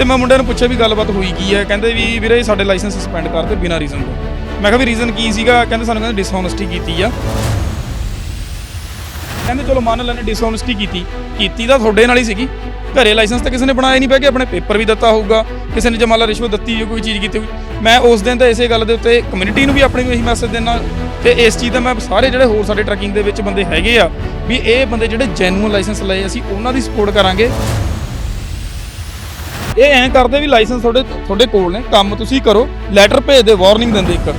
ਤੇ ਮੈਂ ਮੁੰਡਿਆਂ ਨੂੰ ਪੁੱਛਿਆ ਵੀ ਗੱਲਬਾਤ ਹੋਈ ਕੀ ਹੈ? ਕਹਿੰਦੇ ਵੀ ਵੀਰੇ ਸਾਡੇ ਲਾਇਸੈਂਸ ਸਸਪੈਂਡ ਕਰਤੇ ਬਿਨਾਂ ਰੀਜ਼ਨ ਤੋਂ। ਮੈਂ ਕਿਹਾ ਵੀ ਰੀਜ਼ਨ ਕੀ ਸੀਗਾ? ਕਹਿੰਦੇ ਸਾਨੂੰ ਕਹਿੰਦੇ ਡਿਸਹੋਨੈਸਟੀ ਕੀਤੀ ਆ। ਕਹਿੰਦੇ ਚਲੋ ਮੰਨ ਲੈਣੇ ਡਿਸਹੋਨੈਸਟੀ ਕੀਤੀ। ਕੀਤੀ ਤਾਂ ਤੁਹਾਡੇ ਨਾਲ ਹੀ ਸੀਗੀ। ਘਰੇ ਲਾਇਸੈਂਸ ਤਾਂ ਕਿਸੇ ਨੇ ਬਣਾਇਆ ਨਹੀਂ ਪੈ ਕੇ ਆਪਣੇ ਪੇਪਰ ਵੀ ਦਿੱਤਾ ਹੋਊਗਾ। ਕਿਸੇ ਨੇ ਜਮਾਲਾ ਰਿਸ਼ਵਤ ਦਿੱਤੀ ਜਾਂ ਕੋਈ ਚੀਜ਼ ਕੀਤੀ ਹੋਈ ਮੈਂ ਉਸ ਦਿਨ ਤਾਂ ਇਸੇ ਗੱਲ ਦੇ ਉੱਤੇ ਕਮਿਊਨਿਟੀ ਨੂੰ ਵੀ ਆਪਣੀ ਨੂੰ ਇਹੀ ਮੈਸੇਜ ਦੇਣਾ ਤੇ ਇਸ ਚੀਜ਼ ਦਾ ਮੈਂ ਸਾਰੇ ਜਿਹੜੇ ਹੋਰ ਸਾਡੇ ਟਰੈਕਿੰਗ ਦੇ ਵਿੱਚ ਬੰਦੇ ਹੈਗੇ ਆ, ਵੀ ਇਹ ਬੰਦੇ ਜਿਹੜੇ ਜੈਨੂਅਨ ਲਾਇਸੈਂਸ ਲਏ ਅਸੀਂ, ਉਹਨਾਂ ਦੀ ਸਪੋਰਟ ਕਰਾਂਗੇ। ਇਹ ਐਂ ਕਰਦੇ ਵੀ ਲਾਇਸੈਂਸ ਤੁਹਾਡੇ ਤੁਹਾਡੇ ਕੋਲ ਨੇ, ਕੰਮ ਤੁਸੀਂ ਕਰੋ ਲੈਟਰ ਭੇਜਦੇ ਵਾਰਨਿੰਗ ਦਿੰਦੇ ਇੱਕ।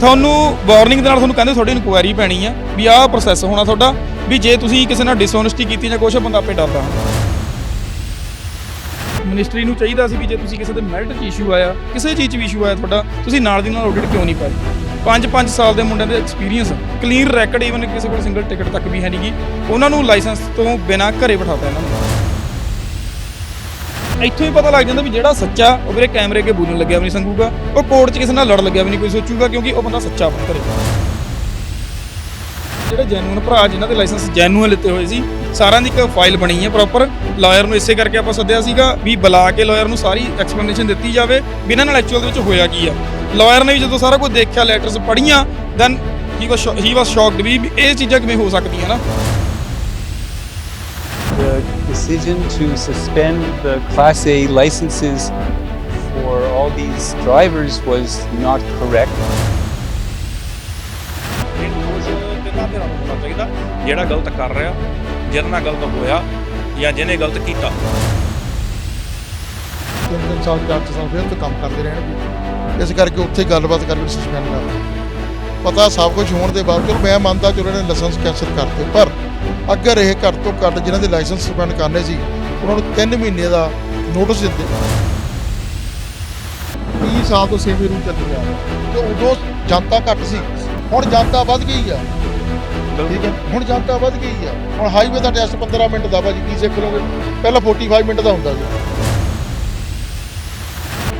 ਤੁਹਾਨੂੰ ਵਾਰਨਿੰਗ ਦੇ ਨਾਲ ਤੁਹਾਨੂੰ ਕਹਿੰਦੇ ਤੁਹਾਡੀ ਇਨਕੁਆਇਰੀ ਪੈਣੀ ਆ, ਵੀ ਆਹ ਪ੍ਰੋਸੈਸ ਹੋਣਾ ਤੁਹਾਡਾ, ਵੀ ਜੇ ਤੁਸੀਂ ਕਿਸੇ ਨਾਲ ਡਿਸਹੋਨੈਸਟੀ ਕੀਤੀ ਜਾਂ ਕੁਛ, ਬੰਦਾ ਆਪੇ ਡਰਦਾ। ਮਿਨਿਸਟਰੀ ਨੂੰ ਚਾਹੀਦਾ ਸੀ ਵੀ ਜੇ ਤੁਸੀਂ ਕਿਸੇ ਦੇ ਮੈਰਿਟ 'ਚ ਇਸ਼ੂ ਆਇਆ, ਕਿਸੇ ਚੀਜ਼ 'ਚ ਵੀ ਇਸ਼ੂ ਆਇਆ ਤੁਹਾਡਾ, ਤੁਸੀਂ ਨਾਲ ਦੀ ਨਾਲ ਆਡਿਟ ਕਿਉਂ ਨਹੀਂ ਪਾਈ? ਪੰਜ ਪੰਜ ਸਾਲ ਦੇ ਮੁੰਡਿਆਂ ਦੇ ਐਕਸਪੀਰੀਅੰਸ ਕਲੀਨ ਰੈਕਡ ਈਵਨ ਕਿਸੇ ਕੋਲ ਸਿੰਗਲ ਟਿਕਟ ਤੱਕ ਵੀ ਹੈ ਨਹੀਂਗੀ ਉਹਨਾਂ ਨੂੰ ਲਾਇਸੈਂਸ ਤੋਂ ਬਿਨਾਂ ਘਰੇ ਬਿਠਾਤਾ ਇਹਨਾਂ ਨੂੰ। ਇੱਥੋਂ ਹੀ ਪਤਾ ਲੱਗ ਜਾਂਦਾ ਵੀ ਜਿਹੜਾ ਸੱਚਾ ਉਹ ਵੀਰੇ ਕੈਮਰੇ ਅੱਗੇ ਬੋਲਣ ਲੱਗਿਆ ਵੀ ਨਹੀਂ ਸੰਗੂਗਾ। ਉਹ ਕੋਰਟ 'ਚ ਕਿਸੇ ਨਾਲ ਲੜ ਲੱਗਿਆ ਵੀ ਨਹੀਂ, ਕੋਈ ਸੋਚੂਗਾ ਕਿਉਂਕਿ ਉਹ ਬੰਦਾ ਸੱਚਾ ਆਪਣੇ ਘਰੇ। ਜਿਹੜੇ ਜੈਨੂਇਨ ਭਰਾ ਜਿਨ੍ਹਾਂ ਦੇ ਲਾਇਸੈਂਸ ਜੈਨੂਇਨ ਲਿੱਤੇ ਹੋਏ ਸੀ, ਸਾਰਿਆਂ ਦੀ ਇੱਕ ਫਾਈਲ ਬਣੀ ਹੈ ਪ੍ਰੋਪਰ ਲਾਇਰ ਨੂੰ ਇਸੇ ਕਰਕੇ ਆਪਾਂ ਸੱਦਿਆ ਸੀਗਾ ਵੀ ਬੁਲਾ ਕੇ ਲਾਇਰ ਨੂੰ ਸਾਰੀ ਐਕਸਪਲੇਨੇਸ਼ਨ ਦਿੱਤੀ ਜਾਵੇ ਵੀ ਇਹਨਾਂ ਨਾਲ ਐਕਚੁਅਲ ਦੇ ਵਿੱਚ ਹੋਇਆ ਕੀ ਆ। ਲਾਇਰ ਨੇ ਵੀ ਜਦੋਂ ਸਾਰਾ ਕੁਝ ਦੇਖਿਆ ਲੈਟਰਸ ਪੜ੍ਹੀਆਂ then he was he was shocked ਵੀ ਇਹ ਚੀਜ਼ਾਂ ਕਿਵੇਂ ਹੋ ਸਕਦੀਆਂ ਨਾ। Decision to suspend the Class A licenses for all these drivers was not correct. ਤਿੰਨਾਂ ਧਿਰਾਂ ਨੂੰ ਹੋਣਾ ਚਾਹੀਦਾ ਜਿਹੜਾ ਗਲਤ ਕਰ ਰਿਹਾ ਜਿਹਦੇ ਨਾਲ ਗਲਤ ਹੋਇਆ ਜਾਂ ਜਿਹਨੇ ਗਲਤ ਕੀਤਾ। ਤਿੰਨ ਤਿੰਨ ਸਾਲ ਚਾਰ ਚਾਰ ਸਾਲ ਫਿਰ ਤੋਂ ਕੰਮ ਕਰਦੇ ਰਹਿਣਗੇ ਇਸ ਕਰਕੇ ਉੱਥੇ ਗੱਲਬਾਤ ਕਰਕੇ ਸਸਪੈਂਡ ਕਰ ਪਤਾ ਸਭ ਕੁਝ ਹੋਣ ਦੇ ਬਾਵਜੂਦ ਮੈਂ ਮੰਨਦਾ ਚਲੋ ਇਹਨਾਂ ਨੇ ਲਾਇਸੈਂਸ ਕੈਂਸਲ ਕਰਤੇ ਪਰ ਅਗਰ ਇਹ ਘੱਟ ਤੋਂ ਘੱਟ ਜਿਨ੍ਹਾਂ ਦੇ ਲਾਇਸੈਂਸ ਸਸਪੈਂਡ ਕਰਨੇ ਸੀ ਉਹਨਾਂ ਨੂੰ 3 ਮਹੀਨੇ ਦਾ ਨੋਟਿਸ ਦਿੱਤੇ। 20 ਸਾਲ ਤੋਂ ਸੇਮ ਰੂਲ ਚੱਲ ਰਿਹਾ ਤੇ ਉਦੋਂ ਜਨਤਾ ਘੱਟ ਸੀ। ਹੁਣ ਜਨਤਾ ਵੱਧ ਗਈ ਆ। ਠੀਕ ਹੈ ਹੁਣ ਜਨਤਾ ਵੱਧ ਗਈ ਆ। ਹੁਣ ਹਾਈਵੇ ਦਾ ਟੈਸਟ 15 ਮਿੰਟ ਦਾ ਭਾਜੀ ਕੀ ਸਿੱਖ ਲਓਗੇ? ਪਹਿਲਾਂ 45 ਮਿੰਟ ਦਾ ਹੁੰਦਾ ਸੀ।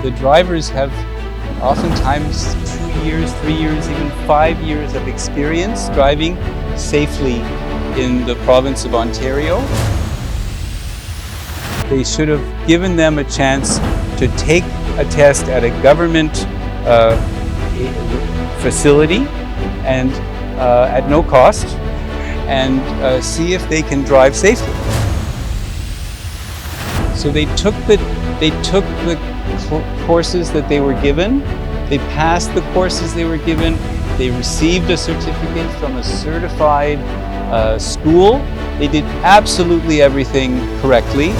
The drivers have oftentimes two years, three years, even five years of experience driving safely. In the province of Ontario. They should have given them a chance to take a test at a government uh, facility and uh, at no cost and uh, see if they can drive safely. So they took the they took the courses that they were given. They passed the courses they were given. They received a certificate from a certified uh, school. They did absolutely everything correctly.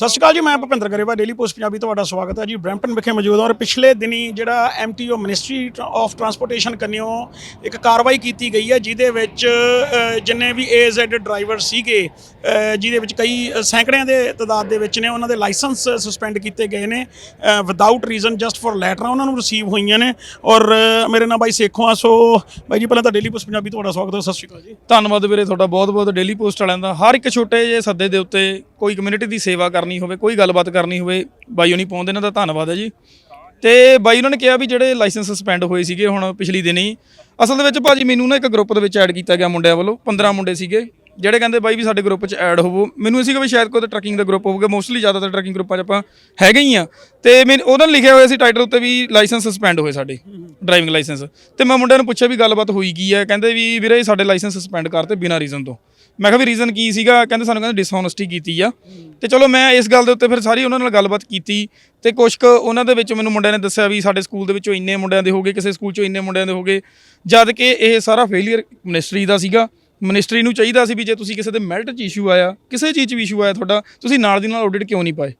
ਸਤਿ ਸ਼੍ਰੀ ਅਕਾਲ ਜੀ, ਮੈਂ Bhupinder Grewal daily post Punjabi ਤੁਹਾਡਾ ਸਵਾਗਤ ਹੈ ਜੀ। Brampton ਵਿਖੇ ਮੌਜੂਦ ਹਾਂ ਔਰ ਪਿਛਲੇ ਦਿਨੀ ਜਿਹੜਾ ਐਮਟੀਓ ਮਿਨਿਸਟਰੀ ਆਫ ਟਰਾਂਸਪੋਰਟੇਸ਼ਨ ਕੰਨਿਓ ਇੱਕ ਕਾਰਵਾਈ ਕੀਤੀ ਗਈ ਹੈ, ਜਿਹਦੇ ਵਿੱਚ ਜਿੰਨੇ ਵੀ ਏਜ਼ੈਡ ਡਰਾਈਵਰ ਸੀਗੇ ਜਿਹਦੇ ਵਿੱਚ ਕਈ ਸੈਂਕੜਿਆਂ ਦੇ ਤਦਾਦ ਦੇ ਵਿੱਚ ਨੇ, ਉਹਨਾਂ ਦੇ ਲਾਇਸੈਂਸ ਸਸਪੈਂਡ ਕੀਤੇ ਗਏ ਨੇ ਵਿਦਆਊਟ ਰੀਜ਼ਨ ਜਸਟ ਫॉर ਲੈਟਰਾਂ ਉਹਨਾਂ ਨੂੰ ਰਿਸੀਵ ਹੋਈਆਂ ਨੇ। ਔਰ ਮੇਰੇ ਨਾਲ ਬਾਈ ਸੇਖੋਂ ਆ, ਸੋ ਬਾਈ ਜੀ, ਪਹਿਲਾਂ ਤਾਂ ਡੇਲੀ ਪੋਸਟ ਪੰਜਾਬੀ ਤੁਹਾਡਾ ਸਵਾਗਤ ਹੈ, ਸਤਿ ਸ਼੍ਰੀ ਅਕਾਲ ਜੀ। ਧੰਨਵਾਦ ਵੀਰੇ, ਤੁਹਾਡਾ ਬਹੁਤ-ਬਹੁਤ ਡੇਲੀ ਪੋਸਟ ਵਾਲਿਆਂ ਦਾ। ਹਰ ਇੱਕ ਛੋਟੇ ਜਿਹੇ ਸੱਦੇ ਦੇ ਉੱਤੇ ਕੋਈ ਕਮਿਊਨਿਟੀ ਦੀ ਸੇਵਾ ਕਰਨ ਹੋਵੇ, ਕੋਈ ਗੱਲਬਾਤ ਕਰਨੀ ਹੋਵੇ, ਬਾਈ ਉਹਨੀ ਪਾਉਂਦੇ ਇਹਨਾਂ ਦਾ ਧੰਨਵਾਦ ਹੈ ਜੀ। ਤੇ ਬਾਈ ਉਹਨਾਂ ਨੇ ਕਿਹਾ ਵੀ ਜਿਹੜੇ ਲਾਇਸੈਂਸ ਸਸਪੈਂਡ ਹੋਏ ਸੀਗੇ ਹੁਣ ਪਿਛਲੀ ਦਿਨੀ ਅਸਲ ਦੇ ਵਿੱਚ ਭਾਜੀ ਮੈਨੂੰ ਨਾ ਇੱਕ ਗਰੁੱਪ ਦੇ ਵਿੱਚ ਐਡ ਕੀਤਾ ਗਿਆ ਮੁੰਡਿਆਂ ਵੱਲੋਂ 15 ਮੁੰਡੇ ਸੀਗੇ, ਜਿਹੜੇ ਕਹਿੰਦੇ ਬਾਈ ਵੀ ਸਾਡੇ ਗਰੁੱਪ 'ਚ ਐਡ ਹੋਵੋ। ਮੈਨੂੰ ਇਹ ਸੀਗਾ ਵੀ ਸ਼ਾਇਦ ਕੋਈ ਟਰੈਕਿੰਗ ਦਾ ਗਰੁੱਪ ਹੋਊਗਾ ਮੋਸਟਲੀ ਜ਼ਿਆਦਾਤਰ ਟਰੈਕਿੰਗ ਗਰੁੱਪਾਂ 'ਚ ਆਪਾਂ ਹੈਗੇ ਹੀ ਆ। ਤੇ ਮੈਂ ਉਹਨਾਂ ਨੇ ਲਿਖਿਆ ਹੋਇਆ ਸੀ ਟਾਈਟਲ ਉੱਤੇ ਵੀ ਲਾਇਸੈਂਸ ਸਸਪੈਂਡ ਹੋਏ ਸਾਡੇ ਡਰਾਈਵਿੰਗ ਲਾਇਸੈਂਸ ਤੇ ਮੈਂ ਮੁੰਡਿਆਂ ਨੂੰ ਪੁੱਛਿਆ ਵੀ ਗੱਲਬਾਤ ਹੋਈ ਕੀ ਹੈ, ਕਹਿੰਦੇ ਵੀ ਵੀਰੇ ਸਾਡੇ ਲਾਇਸੈਂਸ ਸਸਪੈਂਡ ਕਰਤੇ ਬਿਨਾਂ ਰੀਜ਼ਨ ਤੋਂ। ਮੈਂ ਕਿਹਾ ਵੀ ਰੀਜ਼ਨ ਕੀ ਸੀਗਾ? ਕਹਿੰਦੇ ਸਾਨੂੰ ਕਹਿੰਦੇ ਡਿਸਹੋਨੈਸਟੀ ਕੀਤੀ ਆ। ਤੇ ਚਲੋ ਮੈਂ ਇਸ ਗੱਲ ਦੇ ਉੱਤੇ ਫਿਰ ਸਾਰੀ ਉਹਨਾਂ ਨਾਲ ਗੱਲਬਾਤ ਕੀਤੀ ਤੇ ਕੁਝ ਕੁ ਉਹਨਾਂ ਦੇ ਵਿੱਚ ਮੈਨੂੰ ਮੁੰਡਿਆਂ ਨੇ ਦੱਸਿਆ ਵੀ ਸਾਡੇ ਸਕੂਲ ਦੇ ਵਿੱਚੋਂ ਇੰਨੇ ਮੁੰਡਿਆਂ ਦੇ ਹੋਗੇ ਕਿਸੇ ਸਕੂਲ ਚੋਂ ਇੰਨੇ ਮੁੰਡਿਆਂ ਦੇ ਹੋਗੇ ਜਦ ਕਿ ਇਹ ਸਾਰਾ ਫੇਲਿਅਰ ਮਿਨਿਸਟਰੀ ਦਾ ਸੀਗਾ। ਮਿਨਿਸਟਰੀ ਨੂੰ ਚਾਹੀਦਾ ਸੀ ਵੀ ਜੇ ਤੁਸੀਂ ਕਿਸੇ ਦੇ ਮੈਰਿਟ 'ਚ ਇਸ਼ੂ ਆਇਆ, ਕਿਸੇ ਚੀਜ਼ 'ਚ ਵੀ ਇਸ਼ੂ ਆਇਆ ਤੁਹਾਡਾ, ਤੁਸੀਂ ਨਾਲ ਦੀ ਨਾਲ ਆਡਿਟ ਕਿਉਂ ਨਹੀਂ ਪਾਏ?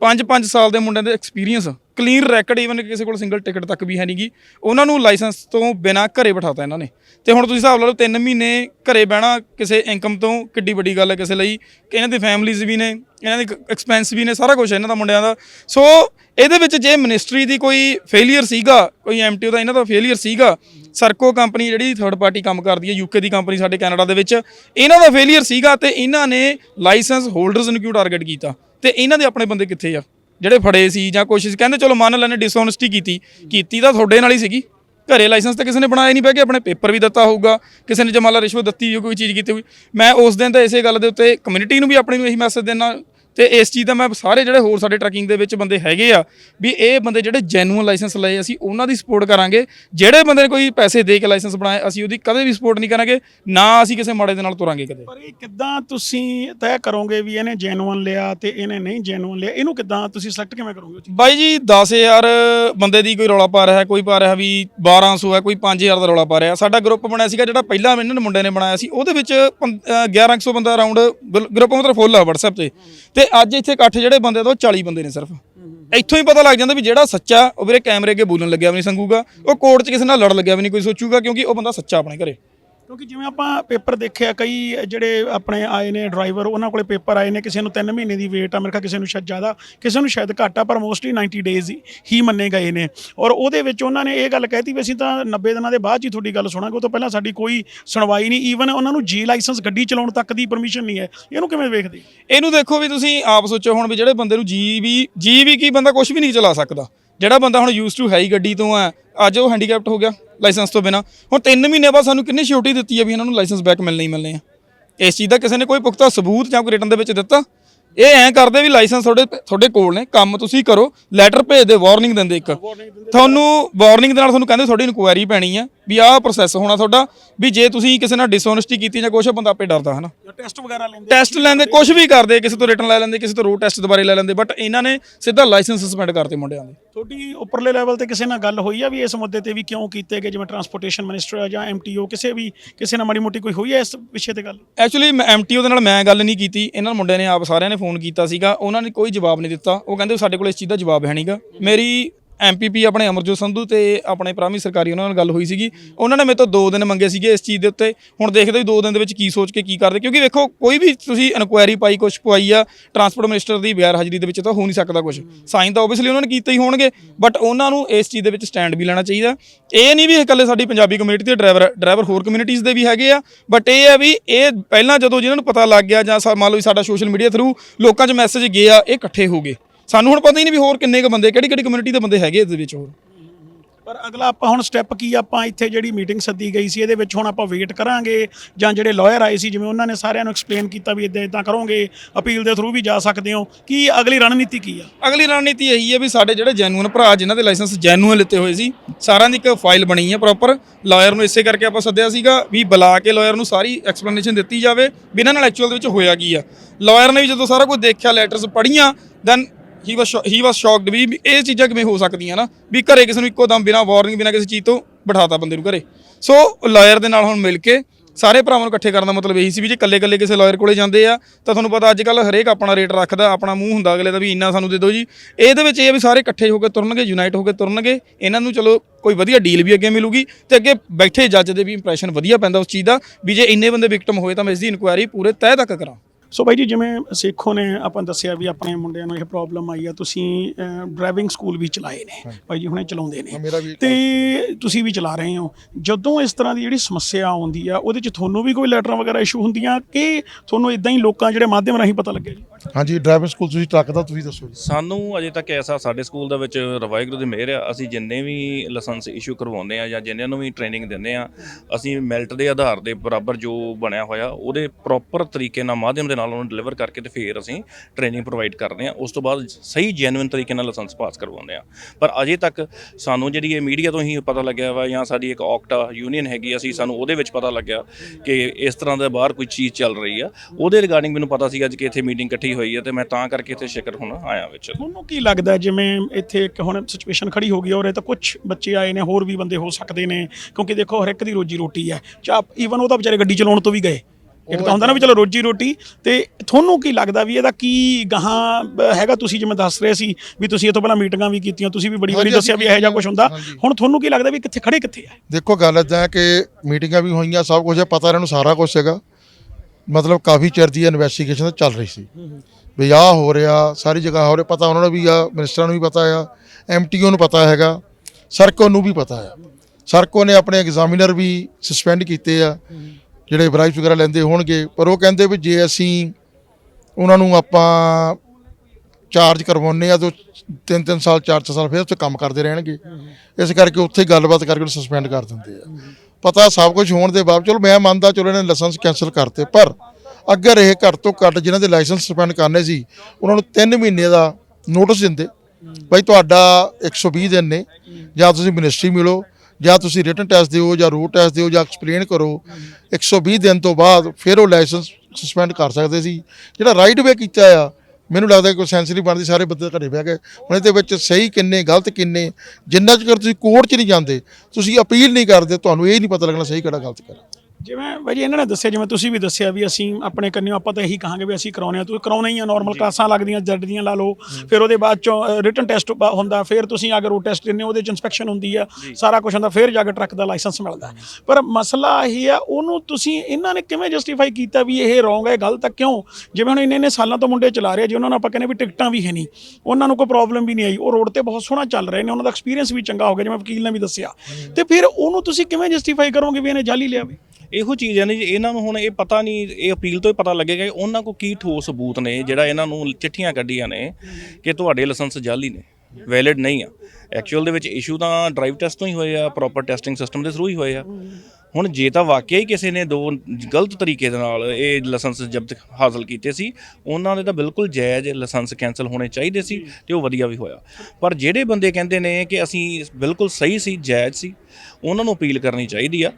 ਪੰਜ ਪੰਜ ਸਾਲ ਦੇ ਮੁੰਡਿਆਂ ਦੇ ਐਕਸਪੀਰੀਅੰਸ ਕਲੀਨ ਰੈਕਡ ਈਵਨ ਕਿਸੇ ਕੋਲ ਸਿੰਗਲ ਟਿਕਟ ਤੱਕ ਵੀ ਹੈ ਨਹੀਂਗੀ ਉਹਨਾਂ ਨੂੰ ਲਾਇਸੈਂਸ ਤੋਂ ਬਿਨਾਂ ਘਰੇ ਬਿਠਾਤਾ ਇਹਨਾਂ ਨੇ। ਤੇ ਹੁਣ ਤੁਸੀਂ ਹਿਸਾਬ ਲਾ ਲਓ 3 ਮਹੀਨੇ ਘਰੇ ਬਹਿਣਾ ਕਿਸੇ ਇਨਕਮ ਤੋਂ ਕਿੱਡੀ ਵੱਡੀ ਗੱਲ ਹੈ ਕਿਸੇ ਲਈ। ਕਿ ਇਹਨਾਂ ਦੀ ਫੈਮਲੀਜ਼ ਵੀ ਨੇ, ਇਹਨਾਂ ਦੇ ਐਕਸਪੈਂਸ ਵੀ ਨੇ, ਸਾਰਾ ਕੁਝ ਇਹਨਾਂ ਦਾ ਮੁੰਡਿਆਂ ਦਾ। ਸੋ ਇਹਦੇ ਵਿੱਚ ਜੇ ਮਿਨਿਸਟਰੀ ਦੀ ਕੋਈ ਫੇਲਿਅਰ ਸੀਗਾ, ਕੋਈ ਐਮਟੀਓ ਦਾ ਇਹਨਾਂ ਦਾ ਫੇਲਿਅਰ ਸੀਗਾ ਸਰਕੋ ਕੰਪਨੀ ਜਿਹੜੀ ਥਰਡ ਪਾਰਟੀ ਕੰਮ ਕਰਦੀ ਹੈ ਯੂਕੇ ਦੀ ਕੰਪਨੀ ਸਾਡੇ ਕੈਨੇਡਾ ਦੇ ਵਿੱਚ, ਇਹਨਾਂ ਦਾ ਫੇਲਿਅਰ ਸੀਗਾ ਤੇ ਇਹਨਾਂ ਨੇ ਲਾਇਸੈਂਸ ਹੋਲਡਰਸ ਨੂੰ ਕਿਉਂ ਟਾਰਗੇਟ ਕੀਤਾ? ਤੇ ਇਹਨਾਂ ਦੇ ਆਪਣੇ ਬੰਦੇ ਕਿੱਥੇ ਆ? ਜਿਹੜੇ ਫੜੇ ਸੀ ਜਾਂ ਕੋਸ਼ਿਸ਼ ਕਹਿੰਦੇ ਚਲੋ ਮੰਨ ਲੈਣੇ ਡਿਸਹੋਨੈਸਟੀ ਕੀਤੀ। ਕੀਤੀ ਤਾਂ ਤੁਹਾਡੇ ਨਾਲ ਹੀ ਸੀਗੀ। ਘਰੇ ਲਾਇਸੈਂਸ ਤਾਂ ਕਿਸੇ ਨੇ ਬਣਾਇਆ ਨਹੀਂ ਪੈ ਕੇ ਆਪਣੇ ਪੇਪਰ ਵੀ ਦਿੱਤਾ ਹੋਊਗਾ, ਕਿਸੇ ਨੇ ਜਮਾਲਾ ਰਿਸ਼ਵਤ ਦਿੱਤੀ ਜਾਂ ਕੋਈ ਚੀਜ਼ ਕੀਤੀ ਹੋਈ ਮੈਂ ਉਸ ਦਿਨ ਤਾਂ ਇਸੇ ਗੱਲ ਦੇ ਉੱਤੇ ਕਮਿਊਨਿਟੀ ਨੂੰ ਵੀ ਆਪਣੀ ਨੂੰ ਇਹੀ ਮੈਸੇਜ ਦੇਣਾ ਤੇ ਇਸ ਚੀਜ਼ ਦਾ ਮੈਂ ਸਾਰੇ ਜਿਹੜੇ ਹੋਰ ਸਾਡੇ ਟਰੱਕਿੰਗ ਦੇ ਵਿੱਚ ਬੰਦੇ ਹੈਗੇ ਆ ਵੀ ਇਹ ਬੰਦੇ ਜਿਹੜੇ ਜੈਨੂਅਨ ਲਾਇਸੈਂਸ ਲਏ ਅਸੀਂ ਉਹਨਾਂ ਦੀ ਸਪੋਰਟ ਕਰਾਂਗੇ। ਜਿਹੜੇ ਬੰਦੇ ਨੇ ਕੋਈ ਪੈਸੇ ਦੇ ਕੇ ਲਾਇਸੈਂਸ ਬਣਾਏ ਅਸੀਂ ਉਹਦੀ ਕਦੇ ਵੀ ਸਪੋਰਟ ਨਹੀਂ ਕਰਾਂਗੇ ਨਾ ਅਸੀਂ ਕਿਸੇ ਮਾੜੇ ਦੇ ਨਾਲ ਤੁਰਾਂਗੇ ਕਦੇ। ਪਰ ਇਹ ਕਿੱਦਾਂ ਤੁਸੀਂ ਤੈਅ ਕਰੋਗੇ ਵੀ ਇਹਨੇ ਜੈਨੂਅਨ ਲਿਆ ਤੇ ਇਹਨੇ ਨਹੀਂ ਜੈਨੂਅਨ ਲਿਆ? ਇਹਨੂੰ ਕਿੱਦਾਂ ਤੁਸੀਂ ਸਿਲੈਕਟ ਕਿਵੇਂ ਕਰੋਗੇ? ਬਾਈ ਜੀ 10000 ਬੰਦੇ ਦੀ ਕੋਈ ਰੌਲਾ ਪਾ ਰਿਹਾ ਕੋਈ ਪਾ ਰਿਹਾ ਵੀ 1200 ਹੈ ਕੋਈ 5000 ਦਾ ਰੌਲਾ ਪਾ ਰਿਹਾ। ਸਾਡਾ ਗਰੁੱਪ ਬਣਿਆ ਸੀਗਾ ਜਿਹੜਾ ਪਹਿਲਾਂ ਇਹਨਾਂ ਨੇ ਮੁੰਡੇ ਨੇ ਬਣਾਇਆ ਸੀ ਉਹਦੇ ਵਿੱਚ ਪੰ- ਅਹ 1100 ਬੰਦਾ ਅਰਾਊਂਡ ਗਰੁੱਪ ਮਤਲਬ ਫੁੱਲ ਆ WhatsApp ਤੇ। ਤੇ ਅੱਜ ਇੱਥੇ ਇਕੱਠ ਜਿਹੜੇ ਬੰਦੇ ਤੋਂ 40 ਬੰਦੇ ਨੇ ਸਿਰਫ। ਇੱਥੋਂ ਹੀ ਪਤਾ ਲੱਗ ਜਾਂਦਾ ਵੀ ਜਿਹੜਾ ਸੱਚਾ, ਉਹ ਵੀਰੇ ਕੈਮਰੇ ਅੱਗੇ ਬੋਲਣ ਲੱਗਿਆ ਵੀ ਨਹੀਂ ਸੰਗੂਗਾ। ਉਹ ਕੋਰਟ 'ਚ ਕਿਸੇ ਨਾਲ ਲੜ ਲੱਗਿਆ ਵੀ ਨਹੀਂ, ਕੋਈ ਸੋਚੂਗਾ ਕਿਉਂਕਿ ਉਹ ਬੰਦਾ ਸੱਚਾ ਆਪਣੇ ਘਰੇ। ਕਿਉਂਕਿ ਜਿਵੇਂ ਆਪਾਂ ਪੇਪਰ ਦੇਖਿਆ, ਕਈ ਜਿਹੜੇ ਆਪਣੇ ਆਏ ਨੇ ਡਰਾਈਵਰ, ਉਹਨਾਂ ਕੋਲੇ ਪੇਪਰ ਆਏ ਨੇ, ਕਿਸੇ ਨੂੰ 3 ਮਹੀਨੇ ਦੀ ਵੇਟ ਆ, ਮੇਰੇ ਖਿਆਲ ਕਿਸੇ ਨੂੰ ਸ਼ਾਇਦ ਜ਼ਿਆਦਾ, ਕਿਸੇ ਨੂੰ ਸ਼ਾਇਦ ਘੱਟ ਆ, ਪਰ ਮੋਸਟਲੀ 90 ਡੇਜ਼ ਹੀ ਮੰਨੇ ਗਏ ਨੇ। ਔਰ ਉਹਦੇ ਵਿੱਚ ਉਹਨਾਂ ਨੇ ਇਹ ਗੱਲ ਕਹਿਤੀ ਵੀ ਅਸੀਂ ਤਾਂ 90 ਦਿਨਾਂ ਦੇ ਬਾਅਦ 'ਚ ਹੀ ਤੁਹਾਡੀ ਗੱਲ ਸੁਣਾਂਗੇ, ਉਹ ਤੋਂ ਪਹਿਲਾਂ ਸਾਡੀ ਕੋਈ ਸੁਣਵਾਈ ਨਹੀਂ ਈਵਨ ਉਹਨਾਂ ਨੂੰ ਜੀ ਲਾਇਸੈਂਸ ਗੱਡੀ ਚਲਾਉਣ ਤੱਕ ਦੀ ਪਰਮਿਸ਼ਨ ਨਹੀਂ ਹੈ। ਇਹਨੂੰ ਕਿਵੇਂ ਵੇਖਦੇ? ਇਹਨੂੰ ਦੇਖੋ ਵੀ ਤੁਸੀਂ ਆਪ ਸੋਚੋ ਹੁਣ ਵੀ ਜਿਹੜੇ ਬੰਦੇ ਨੂੰ ਜੀ ਵੀ ਜੀ ਵੀ ਕੀ ਬੰਦਾ ਕੁਝ ਵੀ ਨਹੀਂ ਚਲਾ ਸਕਦਾ। ਜਿਹੜਾ ਬੰਦਾ ਹੁਣ ਯੂਜ਼ ਟੂ ਹੈ ਹੀ ਗੱਡੀ ਤੋਂ ਆ ਅੱਜ ਉਹ ਹੈਂਡੀਕੈਪਟ ਹੋ ਗਿਆ ਲਾਇਸੈਂਸ ਤੋਂ ਬਿਨਾ। ਹੁਣ 3 ਮਹੀਨੇ ਬਾਅਦ ਸਾਨੂੰ ਕਿੰਨੀ ਛੋਟੀ ਦਿੱਤੀ ਹੈ ਵੀ ਇਹਨਾਂ ਨੂੰ ਲਾਇਸੈਂਸ ਬੈਕ ਮਿਲਣੇ ਹੀ ਮਿਲਣੇ ਆ। ਇਸ ਚੀਜ਼ ਦਾ ਕਿਸੇ ਨੇ ਕੋਈ ਪੁਖਤਾ ਸਬੂਤ ਜਾਂ ਕੋਈ ਰਿਟਨ ਦੇ ਵਿੱਚ ਦਿੱਤਾ? ਇਹ ਐਂ ਕਰਦੇ ਵੀ ਲਾਇਸੈਂਸ ਤੁਹਾਡੇ ਤੁਹਾਡੇ ਕੋਲ ਨੇ ਕੰਮ ਤੁਸੀਂ ਕਰੋ ਲੈਟਰ ਭੇਜਦੇ ਵਾਰਨਿੰਗ ਦਿੰਦੇ ਇੱਕ। ਤੁਹਾਨੂੰ ਵਾਰਨਿੰਗ ਦੇ ਨਾਲ ਤੁਹਾਨੂੰ ਕਹਿੰਦੇ ਤੁਹਾਡੀ ਇਨਕੁਆਇਰੀ ਪੈਣੀ ਆ। ਵੀ ਆਹ ਪ੍ਰੋਸੈਸ ਹੋਣਾ ਤੁਹਾਡਾ ਵੀ ਜੇ ਤੁਸੀਂ ਕਿਸੇ ਨਾਲ ਡਿਸਓਨੈਸਟੀ ਕੀਤੀ ਜਾਂ ਕੁਛ ਬੰਦਾ ਆਪੇ ਡਰਦਾ ਹਨਾ? ਟੈਸਟ ਵਗੈਰਾ ਲੈਂਦੇ ਟੈਸਟ ਲੈਂਦੇ ਕੁਝ ਵੀ ਕਰਦੇ ਕਿਸੇ ਤੋਂ ਰਿਟਰਨ ਲੈ ਲੈਂਦੇ ਕਿਸੇ ਤੋਂ ਰੋਡ ਟੈਸਟ ਦੁਬਾਰੇ ਲੈ ਲੈਂਦੇ ਬਟ ਇਹਨਾਂ ਨੇ ਸਿੱਧਾ ਲਾਇਸੈਂਸ ਸਸਪੈਂਡ ਕਰਤੇ ਮੁੰਡਿਆਂ ਦੇ। ਤੁਹਾਡੀ ਉੱਪਰਲੇ ਲੈਵਲ ਤੇ ਕਿਸੇ ਨਾਲ ਗੱਲ ਹੋਈ ਆ ਵੀ ਇਸ ਮੁੱਦੇ ਤੇ ਵੀ ਕਿਉਂ ਕੀਤੇ ਗਏ ਜਿਵੇਂ ਟਰਾਂਸਪੋਰਟੇਸ਼ਨ ਮਿਨਿਸਟਰ ਜਾਂ ਐਮਟੀਓ ਕਿਸੇ ਵੀ ਕਿਸੇ ਨਾਲ ਮਾੜੀ ਮੋਟੀ ਕੋਈ ਹੋਈ ਹੈ ਇਸ ਵਿਸ਼ੇ ਤੇ ਗੱਲ? ਐਕਚੁਅਲੀ ਐਮਟੀਓ ਦੇ ਨਾਲ ਮੈਂ ਗੱਲ ਨਹੀਂ ਕੀਤੀ ਇਹਨਾਂ ਮੁੰਡਿਆਂ ਨੇ ਆਪ ਸਾਰਿਆਂ ਨੇ ਫੋਨ ਕੀਤਾ ਸੀਗਾ ਉਹਨਾਂ ਨੇ ਕੋਈ ਜਵਾਬ ਨਹੀਂ ਦਿੱਤਾ ਉਹ ਕਹਿੰਦੇ ਸਾਡੇ ਕੋਲ ਇਸ ਚੀਜ਼ ਦਾ ਜਵਾਬ ਹੈ ਨਹੀਂਗਾ ਮੇਰੀ ਐਮਪੀਪੀ ਆਪਣੇ ਅਮਰਜੋਤ ਸੰਧੂ ਤੇ ਆਪਣੇ ਪ੍ਰਾਮੀ ਸਰਕਾਰੀ ਉਹਨਾਂ ਨਾਲ ਗੱਲ ਹੋਈ ਸੀਗੀ। ਉਹਨਾਂ ਨੇ ਮੇਰੇ ਤੋਂ 2 ਦਿਨ ਮੰਗੇ ਸੀਗੇ ਇਸ ਚੀਜ਼ ਦੇ ਉੱਤੇ। ਹੁਣ ਦੇਖਦੇ ਵੀ 2 ਦਿਨ ਦੇ ਵਿੱਚ ਕੀ ਸੋਚ ਕੇ ਕੀ ਕਰਦੇ। ਕਿਉਂਕਿ ਵੇਖੋ, ਕੋਈ ਵੀ ਤੁਸੀਂ ਇਨਕੁਆਇਰੀ ਪਾਈ, ਕੁਛ ਪਵਾਈ ਆ ਟਰਾਂਸਪੋਰਟ ਮਿਨਿਸਟਰ ਦੀ ਗੈਰ ਹਾਜ਼ਰੀ ਦੇ ਵਿੱਚ ਤਾਂ ਹੋ ਨਹੀਂ ਸਕਦਾ ਕੁਝ ਸਾਈਨ ਤਾਂ ਆਬਵੀਅਸਲੀ ਉਹਨਾਂ ਨੇ ਕੀਤੇ ਹੀ ਹੋਣਗੇ ਬਟ ਉਹਨਾਂ ਨੂੰ ਇਸ ਚੀਜ਼ ਦੇ ਵਿੱਚ ਸਟੈਂਡ ਵੀ ਲੈਣਾ ਚਾਹੀਦਾ। ਇਹ ਨਹੀਂ ਵੀ ਇਕੱਲੇ ਸਾਡੀ ਪੰਜਾਬੀ ਕਮਿਊਨਿਟੀ ਦੇ ਡਰਾਈਵਰ ਡਰਾਈਵਰ ਹੋਰ ਕਮਿਊਨਿਟੀਜ਼ ਦੇ ਵੀ ਹੈਗੇ ਆ ਬਟ ਇਹ ਹੈ ਵੀ ਇਹ ਪਹਿਲਾਂ ਜਦੋਂ ਜਿਹਨਾਂ ਨੂੰ ਪਤਾ ਲੱਗ ਗਿਆ ਜਾਂ ਸਾ- ਮੰਨ ਲਓ ਸਾਡਾ ਸੋਸ਼ਲ ਮੀਡੀਆ ਥਰੂ ਲੋਕਾਂ 'ਚ ਮੈਸੇਜ ਗਏ ਆ, ਇਹ ਇਕੱਠੇ ਹੋ ਗਏ। ਸਾਨੂੰ ਹੁਣ ਪਤਾ ਹੀ ਨਹੀਂ ਵੀ ਹੋਰ ਕਿੰਨੇ ਕੁ ਬੰਦੇ ਕਿਹੜੀ ਕਿਹੜੀ ਕਮਿਊਨਿਟੀ ਦੇ ਬੰਦੇ ਹੈਗੇ ਇਸ ਦੇ ਵਿੱਚ ਹੋਰ। ਪਰ ਅਗਲਾ ਆਪਾਂ ਹੁਣ ਸਟੈਪ ਕੀ ਆਪਾਂ ਇੱਥੇ ਜਿਹੜੀ ਮੀਟਿੰਗ ਸੱਦੀ ਗਈ ਸੀ ਇਹਦੇ ਵਿੱਚ ਹੁਣ ਆਪਾਂ ਵੇਟ ਕਰਾਂਗੇ ਜਾਂ ਜਿਹੜੇ ਲਾਇਰ ਆਏ ਸੀ ਜਿਵੇਂ ਉਹਨਾਂ ਨੇ ਸਾਰਿਆਂ ਨੂੰ ਐਕਸਪਲੇਨ ਕੀਤਾ ਵੀ ਇਦਾਂ ਇਦਾਂ ਕਰੋਗੇ ਅਪੀਲ ਦੇ ਥਰੂ ਵੀ ਜਾ ਸਕਦੇ ਹੋ। ਕੀ ਅਗਲੀ ਰਣਨੀਤੀ ਕੀ ਆ? ਅਗਲੀ ਰਣਨੀਤੀ ਇਹੀ ਹੈ ਵੀ ਸਾਡੇ ਜਿਹੜੇ ਜੈਨੂਅਨ ਭਰਾ ਜਿਨ੍ਹਾਂ ਦੇ ਲਾਇਸੈਂਸ ਜੈਨੂਅਨ ਲਿੱਤੇ ਹੋਏ ਸੀ ਸਾਰਿਆਂ ਦੀ ਇੱਕ ਫਾਈਲ ਬਣੀ ਹੈ ਪ੍ਰੋਪਰ ਲਾਇਰ ਨੂੰ ਇਸੇ ਕਰਕੇ ਆਪਾਂ ਸੱਦਿਆ ਸੀਗਾ ਵੀ ਬੁਲਾ ਕੇ ਲਾਇਰ ਨੂੰ ਸਾਰੀ ਐਕਸਪਲੇਨੇਸ਼ਨ ਦਿੱਤੀ ਜਾਵੇ ਵੀ ਇਹਨਾਂ ਨਾਲ ਐਕਚੁਅਲ ਦੇ ਵਿੱਚ ਹੋਇਆ ਕੀ ਆ। ਲਾਇਰ ਨੇ ਵੀ ਜਦੋਂ ਸਾਰਾ ਕੁਝ ਦੇਖਿਆ ਲੈਟਰਸ ਪੜ੍ਹੀਆਂ then he was he was shocked ਵੀ ਇਹ ਚੀਜ਼ਾਂ ਕਿਵੇਂ ਹੋ ਸਕਦੀਆਂ ਨਾ, ਵੀ ਘਰੇ ਕਿਸੇ ਨੂੰ ਇੱਕੋ ਦਮ ਬਿਨਾ ਵਾਰਨਿੰਗ ਬਿਨਾ ਕਿਸੇ ਚੀਜ਼ ਤੋਂ ਬਿਠਾਤਾ ਬੰਦੇ ਨੂੰ ਘਰੇ। ਸੋ ਲਾਇਰ ਦੇ ਨਾਲ ਹੁਣ ਮਿਲ ਕੇ ਸਾਰੇ ਭਰਾਵਾਂ ਨੂੰ ਇਕੱਠੇ ਕਰਨ ਦਾ ਮਤਲਬ ਇਹੀ ਸੀ ਵੀ ਜੇ ਇਕੱਲੇ ਇਕੱਲੇ ਕਿਸੇ ਲਾਇਰ ਕੋਲੇ ਜਾਂਦੇ ਆ, ਤਾਂ ਤੁਹਾਨੂੰ ਪਤਾ ਅੱਜ ਕੱਲ ਹਰੇਕ ਆਪਣਾ ਰੇਟ ਰੱਖਦਾ, ਆਪਣਾ ਮੂੰਹ ਹੁੰਦਾ ਅਗਲੇ ਦਾ ਵੀ ਇੰਨਾ ਸਾਨੂੰ ਦੇ ਦਿਓ ਜੀ। ਇਹਦੇ ਵਿੱਚ ਇਹ ਵੀ ਸਾਰੇ ਇਕੱਠੇ ਹੋ ਕੇ ਤੁਰਨਗੇ ਯੂਨਾਈਟ ਹੋ ਕੇ ਤੁਰਨਗੇ, ਇਹਨਾਂ ਨੂੰ ਚਲੋ ਕੋਈ ਵਧੀਆ ਡੀਲ ਵੀ ਅੱਗੇ ਮਿਲੂਗੀ ਤੇ ਅੱਗੇ ਬੈਠੇ ਜੱਜ ਦੇ ਵੀ ਇੰਪ੍ਰੈਸ਼ਨ ਵਧੀਆ ਪੈਂਦਾ ਉਸ ਚੀਜ਼ ਦਾ, ਵੀ ਜੇ ਇੰਨੇ ਬੰਦੇ ਵਿਕਟਮ ਹੋਏ ਤਾਂ ਮੈਂ ਇਸ ਦੀ ਇਨਕੁਆਇਰੀ ਪੂਰੇ ਤਹਿ ਤੱਕ ਕਰਾਂ। ਸੋ ਬਾਈ ਜੀ ਜਿਵੇਂ ਸੇਖੋ ਨੇ ਆਪਾਂ ਦੱਸਿਆ ਵੀ ਆਪਣੇ ਮੁੰਡਿਆਂ ਨੂੰ ਇਹ ਪ੍ਰੋਬਲਮ ਆਈ ਆ ਤੁਸੀਂ ਡਰਾਈਵਿੰਗ ਸਕੂਲ ਵੀ ਚਲਾਏ ਨੇ। ਬਾਈ ਜੀ ਹੁਣੇ ਚਲਾਉਂਦੇ ਨੇ। ਤੇ ਤੁਸੀਂ ਵੀ ਚਲਾ ਰਹੇ ਹੋ। ਜਦੋਂ ਇਸ ਤਰ੍ਹਾਂ ਦੀ ਜਿਹੜੀ ਸਮੱਸਿਆ ਆਉਂਦੀ ਆ ਉਹਦੇ ਚ ਤੁਹਾਨੂੰ ਵੀ ਕੋਈ ਲੈਟਰਾਂ ਵਗੈਰਾ ਇਸ਼ੂ ਹੁੰਦੀਆਂ ਕਿ ਤੁਹਾਨੂੰ ਇਦਾਂ ਹੀ ਲੋਕਾਂ ਜਿਹੜੇ ਮਾਧਿਅਮ ਰਾਹੀਂ ਪਤਾ ਲੱਗਿਆ ਜੀ? ਹਾਂਜੀ ਡਰਾਈਵਰ ਸਕੂਲ ਤੁਸੀਂ ਟਰੱਕ ਦਾ ਤੁਸੀਂ ਦੱਸੋ ਜੀ। ਸਾਨੂੰ ਅਜੇ ਤੱਕ ਐਸਾ ਸਾਡੇ ਸਕੂਲ ਦੇ ਵਿੱਚ ਰਵਾਇਗੁਰੂ ਦੀ ਮਿਹਰ ਆ। ਅਸੀਂ ਜਿੰਨੇ ਵੀ ਲਾਇਸੈਂਸ ਇਸ਼ੂ ਕਰਵਾਉਂਦੇ ਆ ਜਾਂ ਜਿੰਨਿਆਂ ਨੂੰ ਵੀ ਟ੍ਰੇਨਿੰਗ ਦਿੰਦੇ ਆ, ਅਸੀਂ ਮੈਲਟ ਦੇ ਆਧਾਰ ਦੇ ਬਰਾਬਰ ਜੋ ਬਣਿਆ ਹੋਇਆ, ਉਹਦੇ ਪ੍ਰੋਪਰ ਤਰੀਕੇ ਨਾਲ, ਮਾਧਿਅਮ ਦੇ ਨਾਲ ਉਹਨੂੰ ਡਿਲੀਵਰ ਕਰਕੇ ਤੇ ਫਿਰ ਅਸੀਂ ਟ੍ਰੇਨਿੰਗ ਪ੍ਰੋਵਾਈਡ ਕਰਦੇ ਆ। ਉਸ ਤੋਂ ਬਾਅਦ ਸਹੀ ਜੈਨੂਇਨ ਤਰੀਕੇ ਨਾਲ ਲਾਇਸੈਂਸ ਪਾਸ ਕਰਵਾਉਂਦੇ ਆ। ਪਰ ਅਜੇ ਤੱਕ ਸਾਨੂੰ ਜਿਹੜੀ ਇਹ ਮੀਡੀਆ ਤੋਂ ਹੀ ਪਤਾ ਲੱਗਿਆ ਵਾ ਜਾਂ ਸਾਡੀ ਇੱਕ ਔਕਟਾ ਯੂਨੀਅਨ ਹੈਗੀ ਅਸੀਂ ਸਾਨੂੰ ਉਹਦੇ ਵਿੱਚ ਪਤਾ ਲੱਗਿਆ ਕਿ ਇਸ ਤਰ੍ਹਾਂ ਦਾ ਬਾਹਰ ਕੋਈ ਚੀਜ਼ ਚੱਲ ਰਹੀ ਆ। ਉਹਦੇ ਰਿਗਾਰਡਿੰਗ ਮੈਨੂੰ ਪਤਾ ਸੀਗਾ ਅੱਜ ਕਿ ਇੱਥੇ ਮੀਟਿੰਗ ਇਕੱਠੀ ਹੋਈ ਹੈ ਤੇ ਮੈਂ ਤਾਂ ਕਰਕੇ ਇੱਥੇ ਸ਼ਿਕਰ ਹੁਣ ਆਇਆ ਵਿੱਚ। ਤੁਹਾਨੂੰ ਕੀ ਲੱਗਦਾ ਜਿਵੇਂ ਇੱਥੇ ਇੱਕ ਹੁਣ ਸਿਚੁਏਸ਼ਨ ਖੜੀ ਹੋ ਗਈ ਔਰ ਇਹ ਤਾਂ ਕੁਝ ਬੱਚੇ ਆਏ ਨੇ ਹੋਰ ਵੀ ਬੰਦੇ ਹੋ ਸਕਦੇ ਨੇ ਕਿਉਂਕਿ ਦੇਖੋ ਹਰ ਇੱਕ ਦੀ ਰੋਜੀ ਰੋਟੀ ਹੈ। ਚਾ ਈਵਨ ਉਹ ਤਾਂ ਵਿਚਾਰੇ ਗੱਡੀ ਚਲਾਉਣ ਤੋਂ ਵੀ ਗਏ। ਇੱਕ ਤਾਂ ਹੁੰਦਾ ਨਾ ਵੀ ਚਲੋ ਰੋਜੀ ਰੋਟੀ ਤੇ ਤੁਹਾਨੂੰ ਕੀ ਲੱਗਦਾ ਵੀ ਇਹਦਾ ਕੀ ਗਾਹਾਂ ਹੈਗਾ ਤੁਸੀਂ ਜਿਵੇਂ ਦੱਸ ਰਹੇ ਸੀ ਵੀ ਤੁਸੀਂ ਇਹ ਤੋਂ ਪਹਿਲਾਂ ਮੀਟਿੰਗਾਂ ਵੀ ਕੀਤੀਆਂ ਤੁਸੀਂ ਵੀ ਬੜੀ ਵਾਰੀ ਦੱਸਿਆ ਵੀ ਇਹੋ ਜਿਹਾ ਕੁਝ ਹੁੰਦਾ। ਹੁਣ ਤੁਹਾਨੂੰ ਕੀ ਲੱਗਦਾ ਵੀ ਕਿੱਥੇ ਖੜੇ ਕਿੱਥੇ ਆ? ਦੇਖੋ ਗੱਲ ਇਦਾਂ ਹੈ ਕਿ ਮੀਟਿੰਗਾਂ ਵੀ ਹੋਈਆਂ ਸਭ ਕੁਝ ਹੈ ਪਤਾ ਇਹਨਾਂ ਨੂੰ ਸਾਰਾ ਕੁਝ ਹੈਗਾ। ਮਤਲਬ ਕਾਫੀ ਚਿਰ ਦੀ ਇਨਵੈਸਟੀਗੇਸ਼ਨ ਚੱਲ ਰਹੀ ਸੀ। ਵੀ ਆਹ ਹੋ ਰਿਹਾ, ਸਾਰੀ ਜਗ੍ਹਾ ਹੋ ਰਿਹਾ, ਪਤਾ ਉਹਨਾਂ ਨੂੰ ਵੀ ਆ ਮਿਨਿਸਟਰਾਂ ਨੂੰ ਵੀ ਪਤਾ ਆ ਐਮਟੀਓ ਨੂੰ ਪਤਾ ਹੈਗਾ ਸਰਕੋ ਨੂੰ ਵੀ ਪਤਾ ਆ। ਸਰਕੋ ਨੇ ਆਪਣੇ ਐਗਜ਼ਾਮੀਨਰ ਵੀ ਸਸਪੈਂਡ ਕੀਤੇ ਆ, ਜਿਹੜੇ ਬ੍ਰਾਈਬਸ ਵਗੈਰਾ ਲੈਂਦੇ ਹੋਣਗੇ, ਪਰ ਉਹ ਕਹਿੰਦੇ ਵੀ ਜੇ ਅਸੀਂ ਉਹਨਾਂ ਨੂੰ ਆਪਾਂ ਚਾਰਜ ਕਰਵਾਉਂਦੇ ਆ, ਤਾਂ ਤਿੰਨ ਤਿੰਨ ਸਾਲ ਚਾਰ ਚਾਰ ਸਾਲ ਫਿਰ ਉੱਥੇ ਕੰਮ ਕਰਦੇ ਰਹਿਣਗੇ। ਇਸ ਕਰਕੇ ਉੱਥੇ ਗੱਲਬਾਤ ਕਰਕੇ ਸਸਪੈਂਡ ਕਰ ਦਿੰਦੇ ਆ। ਪਤਾ ਸਭ ਕੁਝ ਹੋਣ ਦੇ ਬਾਵਜੂਦ ਚਲੋ, ਮੈਂ ਮੰਨਦਾ ਚਲੋ ਇਹਨਾਂ ਨੇ ਲਾਇਸੈਂਸ ਕੈਂਸਲ ਕਰਤੇ, ਪਰ ਅਗਰ ਇਹ ਘੱਟ ਤੋਂ ਘੱਟ ਜਿਨ੍ਹਾਂ ਦੇ ਲਾਇਸੈਂਸ ਸਸਪੈਂਡ ਕਰਨੇ ਸੀ, ਉਹਨਾਂ ਨੂੰ 3 ਮਹੀਨੇ ਦਾ ਨੋਟਿਸ ਦਿੰਦੇ। ਭਾਈ ਤੁਹਾਡਾ 120 ਦਿਨ ਨੇ, ਜਾਂ ਤੁਸੀਂ ਮਿਨਿਸਟਰੀ ਮਿਲੋ, ਜਾਂ ਤੁਸੀਂ ਰਿਟਨ ਟੈਸਟ ਦਿਓ, ਜਾਂ ਰੂਟ ਟੈਸਟ ਦਿਓ, ਜਾਂ ਐਕਸਪਲੇਨ ਕਰੋ 120 ਦਿਨ ਤੋਂ ਬਾਅਦ ਫਿਰ ਉਹ ਲਾਇਸੈਂਸ ਸਸਪੈਂਡ ਕਰ ਸਕਦੇ ਸੀ। ਜਿਹੜਾ ਰਾਈਟ ਵੇ ਕੀਤਾ ਆ ਮੈਨੂੰ ਲੱਗਦਾ ਕੋਈ ਸੈਂਸ ਨਹੀਂ ਬਣਦੀ, ਸਾਰੇ ਬੰਦੇ ਘਰੇ ਬਹਿ ਗਏ। ਹੁਣ ਇਹਦੇ ਵਿੱਚ ਸਹੀ ਕਿੰਨੇ, ਗਲਤ ਕਿੰਨੇ? ਜਿੰਨਾ ਚਿਰ ਤੁਸੀਂ ਕੋਰਟ 'ਚ ਨਹੀਂ ਜਾਂਦੇ, ਤੁਸੀਂ ਅਪੀਲ ਨਹੀਂ ਕਰਦੇ, ਤੁਹਾਨੂੰ ਇਹ ਨਹੀਂ ਪਤਾ ਲੱਗਣਾ ਸਹੀ ਕਿਹੜਾ ਗਲਤ ਕਿਹੜਾ। ਜਿਵੇਂ ਬਾਈ ਜੀ ਇਹਨਾਂ ਨੇ ਦੱਸਿਆ ਜਿਵੇਂ ਤੁਸੀਂ ਵੀ ਦੱਸਿਆ ਵੀ ਅਸੀਂ ਆਪਣੇ ਕੰਨਿਓ ਆਪਾਂ ਤਾਂ ਇਹੀ ਕਹਾਂਗੇ ਵੀ ਅਸੀਂ ਕਰਾਉਣੇ ਆ ਤੁਸੀਂ ਕਰਾਉਣੇ ਹੀ ਆ ਨਾਰਮਲ ਕਲਾਸਾਂ ਲੱਗਦੀਆਂ ਜੱਡ ਦੀਆਂ ਲਾ ਲਓ। ਫਿਰ ਉਹਦੇ ਬਾਅਦ ਚੋਂ ਰਿਟਨ ਟੈਸਟ ਹੁੰਦਾ ਫਿਰ ਤੁਸੀਂ ਅਗਰ ਉਹ ਟੈਸਟ ਦਿੰਦੇ ਉਹਦੇ ਚ ਇਨਸਪੈਕਸ਼ਨ ਹੁੰਦੀ ਆ ਸਾਰਾ ਕੁਝ ਹੁੰਦਾ ਫਿਰ ਜਾ ਕੇ ਟਰੱਕ ਦਾ ਲਾਇਸੈਂਸ ਮਿਲਦਾ। ਪਰ ਮਸਲਾ ਇਹ ਆ ਉਹਨੂੰ ਤੁਸੀਂ ਇਹਨਾਂ ਨੇ ਕਿਵੇਂ ਜਸਟੀਫਾਈ ਕੀਤਾ ਵੀ ਇਹ ਰੋਂਗ ਹੈ ਗਲਤ ਹੈ ਕਿਉਂ? ਜਿਵੇਂ ਹੁਣ ਇੰਨੇ ਇੰਨੇ ਸਾਲਾਂ ਤੋਂ ਮੁੰਡੇ ਚਲਾ ਰਹੇ ਆ ਜੀ ਉਹਨਾਂ ਨੂੰ ਆਪਾਂ ਕਹਿੰਦੇ ਵੀ ਟਿਕਟਾਂ ਵੀ ਹੈ ਨਹੀਂ ਉਹਨਾਂ ਨੂੰ ਕੋਈ ਪ੍ਰੋਬਲਮ ਵੀ ਨਹੀਂ ਆਈ। ਉਹ ਰੋਡ ਤੇ ਬਹੁਤ ਸੋਹਣਾ ਚੱਲ ਰਹੇ ਨੇ ਉਹਨਾਂ ਦਾ ਐਕਸਪੀਰੀਅੰਸ ਵੀ ਚੰਗਾ ਹੋ ਗਿਆ ਜਿਵੇਂ ਵਕੀਲ ਨੇ ਵੀ ਦੱਸਿਆ। ਤੇ ਫਿਰ ਉਹਨੂੰ ਤੁਸੀਂ ਕਿਵੇਂ ਜਸਟੀਫਾਈ ਕਰੋਗੇ ਵੀ ਇਹਨੇ ਜਾਲੀ ਲਿਆ ਵੀ ਇਹੋ ਚੀਜ਼ ਹੈ ਨਾ ਜੀ, ਇਹਨਾਂ ਨੂੰ ਹੁਣ ਇਹ ਪਤਾ ਨਹੀਂ, ਇਹ ਅਪੀਲ ਤੋਂ ਹੀ ਪਤਾ ਲੱਗੇਗਾ ਕਿ ਉਹਨਾਂ ਕੋ ਕੀ ਠੋਸ ਸਬੂਤ ਨੇ, ਜਿਹੜਾ ਇਹਨਾਂ ਨੂੰ ਚਿੱਠੀਆਂ ਕੱਢੀਆਂ ਨੇ ਕਿ ਤੁਹਾਡੇ ਲਾਇਸੈਂਸ ਜਾਲੀ ਨੇ ਵੈਲਿਡ ਨਹੀਂ ਆ। ਐਕਚੁਅਲ ਦੇ ਵਿੱਚ ਇਸ਼ੂ ਤਾਂ ਡਰਾਈਵ ਟੈਸਟ ਤੋਂ ਹੀ ਹੋਏ ਆ ਪ੍ਰੋਪਰ ਟੈਸਟਿੰਗ ਸਿਸਟਮ ਦੇ ਥਰੂ ਹੀ ਹੋਏ ਆ। ਹੁਣ ਜੇ ਤਾਂ ਵਾਕਿਆ ਹੀ ਕਿਸੇ ਨੇ ਦੋ ਗਲਤ ਤਰੀਕੇ ਦੇ ਨਾਲ ਇਹ ਲਾਇਸੈਂਸ ਜ਼ਬਤ ਹਾਸਲ ਕੀਤੇ ਸੀ, ਉਹਨਾਂ ਦੇ ਤਾਂ ਬਿਲਕੁਲ ਜਾਇਜ਼ ਲਾਇਸੈਂਸ ਕੈਨਸਲ ਹੋਣੇ ਚਾਹੀਦੇ ਸੀ ਤੇ ਉਹ ਵਧੀਆ ਵੀ ਹੋਇਆ। ਪਰ ਜਿਹੜੇ ਬੰਦੇ ਕਹਿੰਦੇ ਨੇ ਕਿ ਅਸੀਂ ਬਿਲਕੁਲ ਸਹੀ ਸੀ, ਜਾਇਜ਼ ਸੀ, ਉਹਨਾਂ ਨੂੰ ਅਪੀਲ ਕਰਨੀ ਚਾਹੀਦੀ ਆ।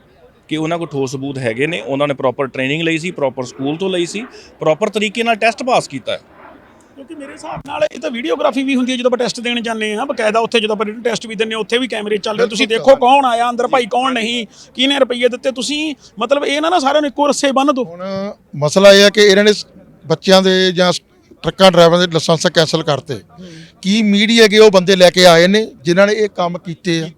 ਕਿ ਉਹਨਾਂ ਕੋਲ ਠੋਸ ਸਬੂਤ ਹੈਗੇ ਨੇ ਉਹਨਾਂ ਨੇ ਪ੍ਰੋਪਰ ਟ੍ਰੇਨਿੰਗ ਲਈ ਸੀ ਪ੍ਰੋਪਰ ਸਕੂਲ ਤੋਂ ਲਈ ਸੀ ਪ੍ਰੋਪਰ ਤਰੀਕੇ ਨਾਲ ਟੈਸਟ ਪਾਸ ਕੀਤਾ ਹੈ। ਕਿਉਂਕਿ ਮੇਰੇ ਹਿਸਾਬ ਨਾਲ ਇਹ ਤਾਂ ਵੀਡੀਓਗ੍ਰਾਫੀ ਵੀ ਹੁੰਦੀ ਹੈ ਜਦੋਂ ਆਪਾਂ ਟੈਸਟ ਦੇਣ ਜਾਂਦੇ ਹਾਂ ਬਕਾਇਦਾ ਉੱਥੇ ਜਦੋਂ ਆਪਾਂ ਰਿਟਨ ਟੈਸਟ ਵੀ ਦਿੰਦੇ ਹਾਂ ਉੱਥੇ ਵੀ ਕੈਮਰੇ ਚੱਲ ਰਹੇ। ਤੁਸੀਂ ਦੇਖੋ ਕੌਣ ਆਇਆ ਅੰਦਰ ਭਾਈ ਕੌਣ ਨਹੀਂ ਕਿਹਨੇ ਰੁਪਈਏ ਦਿੱਤੇ ਤੁਸੀਂ ਮਤਲਬ ਇਹ ਨਾ ਨਾ ਸਾਰਿਆਂ ਨੂੰ ਇੱਕੋ ਰੱਸੇ ਬੰਨ ਦਿਓ। ਹੁਣ ਮਸਲਾ ਇਹ ਹੈ ਕਿ ਇਹਨਾਂ ਨੇ ਬੱਚਿਆਂ ਦੇ ਜਾਂ ਟਰੱਕਾਂ ਡਰਾਈਵਰਾਂ ਦੇ ਲਾਇਸੈਂਸ ਕੈਂਸਲ ਕਰਤੇ। ਕੀ ਮੀਡੀਆ ਕੇ ਉਹ ਬੰਦੇ ਲੈ ਕੇ ਆਏ ਨੇ ਜਿਨ੍ਹਾਂ ਨੇ ਇਹ ਕੰਮ ਕੀਤੇ ਆ?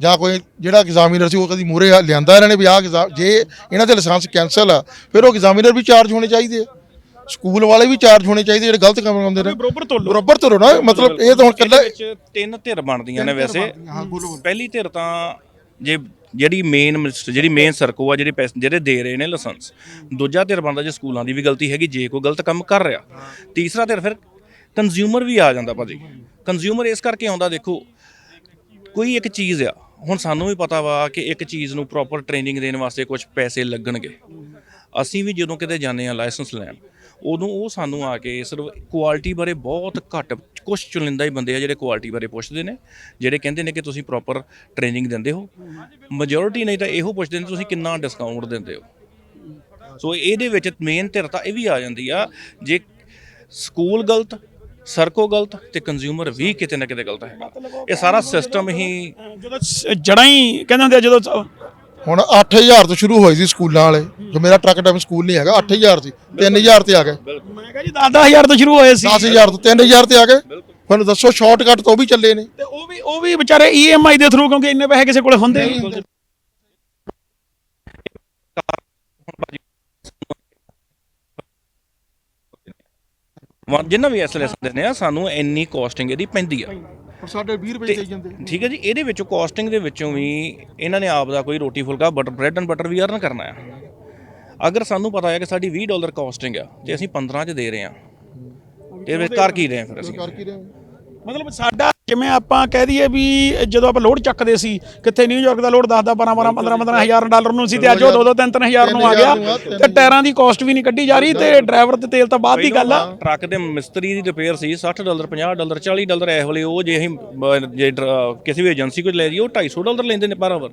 ਜਾਂ ਕੋਈ ਜਿਹੜਾ ਐਗਜ਼ਾਮੀਨਰ ਸੀ ਉਹ ਕਦੀ ਮੂਰੇ ਲਿਆਂਦਾ ਇਹਨਾਂ ਨੇ ਵੀ ਆਹ ਐਗਜ਼ਾ- ਜੇ ਇਹਨਾਂ ਦੇ ਲਾਇਸੈਂਸ ਕੈਂਸਲ ਆ ਫਿਰ ਉਹ ਐਗਜ਼ਾਮੀਨਰ ਵੀ ਚਾਰਜ ਹੋਣੇ ਚਾਹੀਦੇ ਆ। ਸਕੂਲ ਵਾਲੇ ਵੀ ਚਾਰਜ ਹੋਣੇ ਚਾਹੀਦੇ ਜਿਹੜੇ ਗਲਤ ਕੰਮ ਕਰਦੇ ਨੇ। ਬਰੋਬਰ ਤੋਲੋ। ਬਰਾਬਰ ਤੋਂ ਨਾ ਮਤਲਬ ਇਹ ਤਾਂ ਹੁਣ ਕੱਲਾ ਵਿੱਚ ਤਿੰਨ ਧਿਰ ਬਣਦੀਆਂ ਨੇ ਵੈਸੇ। ਪਹਿਲੀ ਧਿਰ ਤਾਂ ਜੇ ਜਿਹੜੀ ਮੇਨ ਜਿਹੜੀ ਮੇਨ ਸਰਕੋ ਆ ਜਿਹੜੇ ਪੈਸੇ ਜਿਹੜੇ ਦੇ ਰਹੇ ਨੇ ਲਾਇਸੈਂਸ ਦੂਜਾ ਧਿਰ ਬਣਦਾ ਜੇ ਸਕੂਲਾਂ ਦੀ ਵੀ ਗਲਤੀ ਹੈਗੀ ਜੇ ਕੋਈ ਗਲਤ ਕੰਮ ਕਰ ਰਿਹਾ। ਤੀਸਰਾ ਧਿਰ ਫਿਰ ਕੰਜ਼ਿਊਮਰ ਵੀ ਆ ਜਾਂਦਾ ਭਾਜੀ। ਕੰਜ਼ਿਊਮਰ ਇਸ ਕਰਕੇ ਆਉਂਦਾ ਦੇਖੋ ਕੋਈ ਇੱਕ ਚੀਜ਼ ਆ ਹੁਣ ਸਾਨੂੰ ਵੀ ਪਤਾ ਵਾ ਕਿ ਇੱਕ ਚੀਜ਼ ਨੂੰ ਪ੍ਰੋਪਰ ਟ੍ਰੇਨਿੰਗ ਦੇਣ ਵਾਸਤੇ ਕੁਝ ਪੈਸੇ ਲੱਗਣਗੇ। ਅਸੀਂ ਵੀ ਜਦੋਂ ਕਿਤੇ ਜਾਂਦੇ ਆ ਲਾਇਸੈਂਸ ਲੈਣ, ਉਦੋਂ ਉਹ ਸਾਨੂੰ ਆ ਕੇ ਸਿਰਫ ਕੁਆਲਿਟੀ ਬਾਰੇ ਬਹੁਤ ਘੱਟ ਕੁਝ ਚੁਣਿੰਦਾ ਹੀ ਬੰਦੇ ਆ ਜਿਹੜੇ ਕੁਆਲਿਟੀ ਬਾਰੇ ਪੁੱਛਦੇ ਨੇ, ਜਿਹੜੇ ਕਹਿੰਦੇ ਨੇ ਕਿ ਤੁਸੀਂ ਪ੍ਰੋਪਰ ਟ੍ਰੇਨਿੰਗ ਦਿੰਦੇ ਹੋ। ਮੈਜੋਰਿਟੀ ਨਹੀਂ ਤਾਂ ਇਹੋ ਪੁੱਛਦੇ ਨੇ, ਤੁਸੀਂ ਕਿੰਨਾ ਡਿਸਕਾਊਂਟ ਦਿੰਦੇ ਹੋ। ਸੋ ਇਹਦੇ ਵਿੱਚ ਮੇਨ ਧਿਰ ਤਾਂ ਇਹ ਵੀ ਆ ਜਾਂਦੀ ਆ, ਜੇ ਸਕੂਲ ਗਲਤ ਸਰਕੋ ਗਲਤ ਤੇ ਕੰਜ਼ਿਊਮਰ ਵੀ ਕਿਤੇ ਨਾ ਕਿਤੇ ਗਲਤ ਹੈਗਾ ਇਹ ਸਾਰਾ ਸਿਸਟਮ ਹੀ ਜਦੋਂ ਜੜ੍ਹਾਂ ਹੀ ਕਹਿੰਦੇ ਹੁੰਦੇ ਆ ਜਦੋਂ ਹੁਣ 8000 ਤੋਂ ਸ਼ੁਰੂ ਹੋਈ ਸੀ ਸਕੂਲਾਂ ਵਾਲੇ ਜੋ ਮੇਰਾ ਟਰੱਕ ਟਾਈਮ ਸਕੂਲ ਨਹੀਂ ਹੈਗਾ 8000 ਸੀ 3000 ਤੇ ਆ ਗਏ। ਮੈਂ ਕਿਹਾ ਜੀ 10000 ਤੋਂ ਸ਼ੁਰੂ ਹੋਏ ਸੀ। 10000 ਤੋਂ 3000 ਤੇ ਆ ਗਏ। ਤੁਹਾਨੂੰ ਦੱਸੋ ਸ਼ਾਰਟਕਟ ਤੋਂ ਵੀ ਚੱਲੇ ਨੇ। ਤੇ ਉਹ ਵੀ ਉਹ ਵੀ ਵਿਚਾਰੇ ਈਐਮਆਈ ਦੇ ਥਰੂ ਕਿਉਂਕਿ ਇੰਨੇ ਪੈਸੇ ਕਿਸੇ ਕੋਲੇ ਹੁੰਦੇ ਨਹੀਂ ਜਿੰਨਾ ਵੀ ਐਸਐਲਐਸ ਦਿੰਦੇ ਆ ਸਾਨੂੰ ਇੰਨੀ ਕੋਸਟਿੰਗ ਇਹਦੀ ਪੈਂਦੀ ਆ। ਪਰ ਸਾਡੇ 20 ਰੁਪਏ ਦੇਈ ਜਾਂਦੇ। ਠੀਕ ਹੈ ਜੀ ਇਹਦੇ ਵਿੱਚੋਂ ਕੋਸਟਿੰਗ ਦੇ ਵਿੱਚੋਂ ਵੀ ਇਹਨਾਂ ਨੇ ਆਪ ਦਾ ਕੋਈ ਰੋਟੀ ਫੁਲਕਾ ਬਟਰ ਬ੍ਰੈਡ ਐਂਡ ਬਟਰ ਵੀ ਅਰਨ ਕਰਨਾ ਆ। ਅਗਰ ਸਾਨੂੰ ਪਤਾ ਹੈ ਕਿ ਸਾਡੀ 20 ਡਾਲਰ ਕੋਸਟਿੰਗ ਆ ਤੇ ਅਸੀਂ 15 ਚ ਦੇ ਰਹੇ ਆ। ਤੇ ਵਿੱਚ ਕਰ ਕੀ ਰਹੇ ਆ ਫਿਰ ਅਸੀਂ? ਕਰ ਕੀ ਰਹੇ ਮਤਲਬ ਸਾਡਾ ਜਿਵੇਂ ਆਪਾਂ ਕਹਿ ਦਈਏ ਵੀ ਜਦੋਂ ਆਪਾਂ ਲੋਡ ਚੱਕਦੇ ਸੀ ਕਿੱਥੇ ਨਿਊਯਾਰਕ ਦਾ ਲੋਡ 10 10 12 12 15 15 ਹਜ਼ਾਰ ਡਾਲਰ ਨੂੰ ਸੀ ਤੇ ਅੱਜ ਉਹ 2 2 3 3 ਹਜ਼ਾਰ ਨੂੰ ਆ ਗਿਆ ਤੇ ਟਾਇਰਾਂ ਦੀ ਕਾਸਟ ਵੀ ਨਹੀਂ ਕੱਢੀ ਜਾ ਰਹੀ ਤੇ ਡਰਾਈਵਰ ਤੇ ਤੇਲ ਤਾਂ ਬਾਅਦ ਦੀ ਗੱਲ ਆ। ਟਰੱਕ ਦੇ ਮਿਸਤਰੀ ਦੀ ਰਿਪੇਅਰ ਸੀ 60 ਡਾਲਰ 50 ਡਾਲਰ 40 ਡਾਲਰ ਇਹ ਵੇਲੇ ਉਹ ਜੇ ਅਸੀਂ ਜੇ ਕਿਸੇ ਵੀ ਏਜੰਸੀ ਕੋਲ ਲੈ ਜਾਈਏ ਉਹ 250 ਡਾਲਰ ਲੈਂਦੇ ਨੇ ਪਰ ਆਵਰ